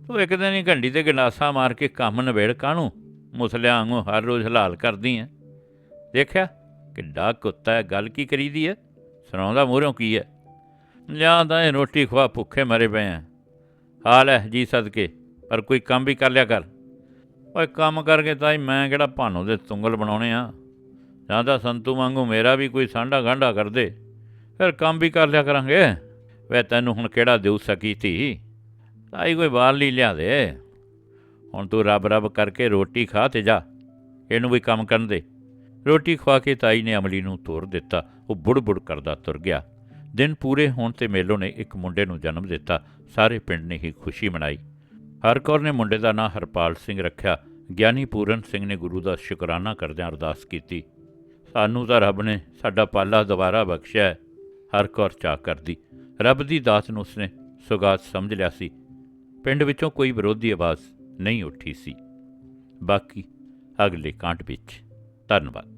ਤੂੰ ਇੱਕ ਦਿਨ ਹੀ ਘੰਡੀ ਤੇ ਗੰਡਾਸਾ ਮਾਰ ਕੇ ਕੰਮ ਨਵੇੜ ਕਾਹਨੂੰ? ਮੁਸਲਿਆਂ ਵਾਂਗੂ ਹਰ ਰੋਜ਼ ਹਲਾਲ ਕਰਦੀ ਐ। ਦੇਖਿਆ? ਕਿੱਡਾ ਕੁੱਤਾ ਹੈ, ਗੱਲ ਕੀ ਕਰੀਦੀ ਐ? ਸੁਣਾਉਂਦਾ ਮੂਹਰੋਂ ਕੀ ਐ? ਲਿਆ ਤਾਂ ਇਹ ਰੋਟੀ ਖਵਾ, ਭੁੱਖੇ ਮਰੇ ਪਏ ਆ। ਹਾਲ ਹੈ ਜੀ ਸਦਕੇ, ਪਰ ਕੋਈ ਕੰਮ ਵੀ ਕਰ ਲਿਆ ਕਰ। ਓਏ ਕੰਮ ਕਰਕੇ ਤਾਈ ਮੈਂ ਕਿਹੜਾ ਭਾਨੋ ਦੇ ਤੁੰਗਲ ਬਣਾਉਣੇ ਆ। ਜਾਂ ਤਾਂ ਸੰਤੂ ਵਾਂਗੂ ਮੇਰਾ ਵੀ ਕੋਈ ਸਾਂਢਾ ਗਾਂਢਾ ਕਰ ਦੇ। ਫਿਰ ਕੰਮ ਵੀ ਕਰ ਲਿਆ ਕਰਾਂਗੇ। ਵੇ ਤੈਨੂੰ ਹੁਣ ਕਿਹੜਾ ਦੇਉ ਸਕੀ ਤੀ ਤਾਈ ਕੋਈ ਬਾਹਰ ਲਈ ਲਿਆ ਦੇ। ਹੁਣ ਤੂੰ ਰੱਬ ਰੱਬ ਕਰਕੇ ਰੋਟੀ ਖਾ ਤੇ ਜਾ। ਇਹਨੂੰ ਵੀ ਕੰਮ ਕਰਨ ਦੇ। ਰੋਟੀ ਖਵਾ ਕੇ ਤਾਈ ਨੇ ਅਮਲੀ ਨੂੰ ਤੋਰ ਦਿੱਤਾ। ਉਹ ਬੁੜ-ਬੁੜ ਕਰਦਾ ਤੁਰ ਗਿਆ। ਦਿਨ ਪੂਰੇ ਹੋਣ ਤੇ ਮੇਲੋ ਨੇ ਇੱਕ ਮੁੰਡੇ ਨੂੰ ਜਨਮ ਦਿੱਤਾ। ਸਾਰੇ ਪਿੰਡ ਨੇ ਹੀ ਖੁਸ਼ੀ ਮਨਾਈ। ਹਰ ਕੌਰ ਨੇ ਮੁੰਡੇ ਦਾ ਨਾਂ ਹਰਪਾਲ ਸਿੰਘ ਰੱਖਿਆ। ਗਿਆਨੀ ਪੂਰਨ ਸਿੰਘ ਨੇ ਗੁਰੂ ਦਾ ਸ਼ੁਕਰਾਨਾ ਕਰਦਿਆਂ ਅਰਦਾਸ ਕੀਤੀ। ਸਾਨੂੰ ਤਾਂ ਰੱਬ ਨੇ ਸਾਡਾ ਪਾਲਾ ਦੁਬਾਰਾ ਬਖਸ਼ਿਆ ਹੈ। ਹਰ ਕੌਰ ਚਾਹ ਕਰਦੀ। ਰੱਬ ਦੀ ਦਾਤ ਨੂੰ ਉਸਨੇ ਸੁਗਾਤ ਸਮਝ ਲਿਆ ਸੀ। ਪਿੰਡ ਵਿੱਚੋਂ ਕੋਈ ਵਿਰੋਧੀ ਆਵਾਜ਼ ਨਹੀਂ ਉੱਠੀ ਸੀ। ਬਾਕੀ ਅਗਲੇ ਕਾਂਟ ਵਿੱਚ ਧੰਨਵਾਦ।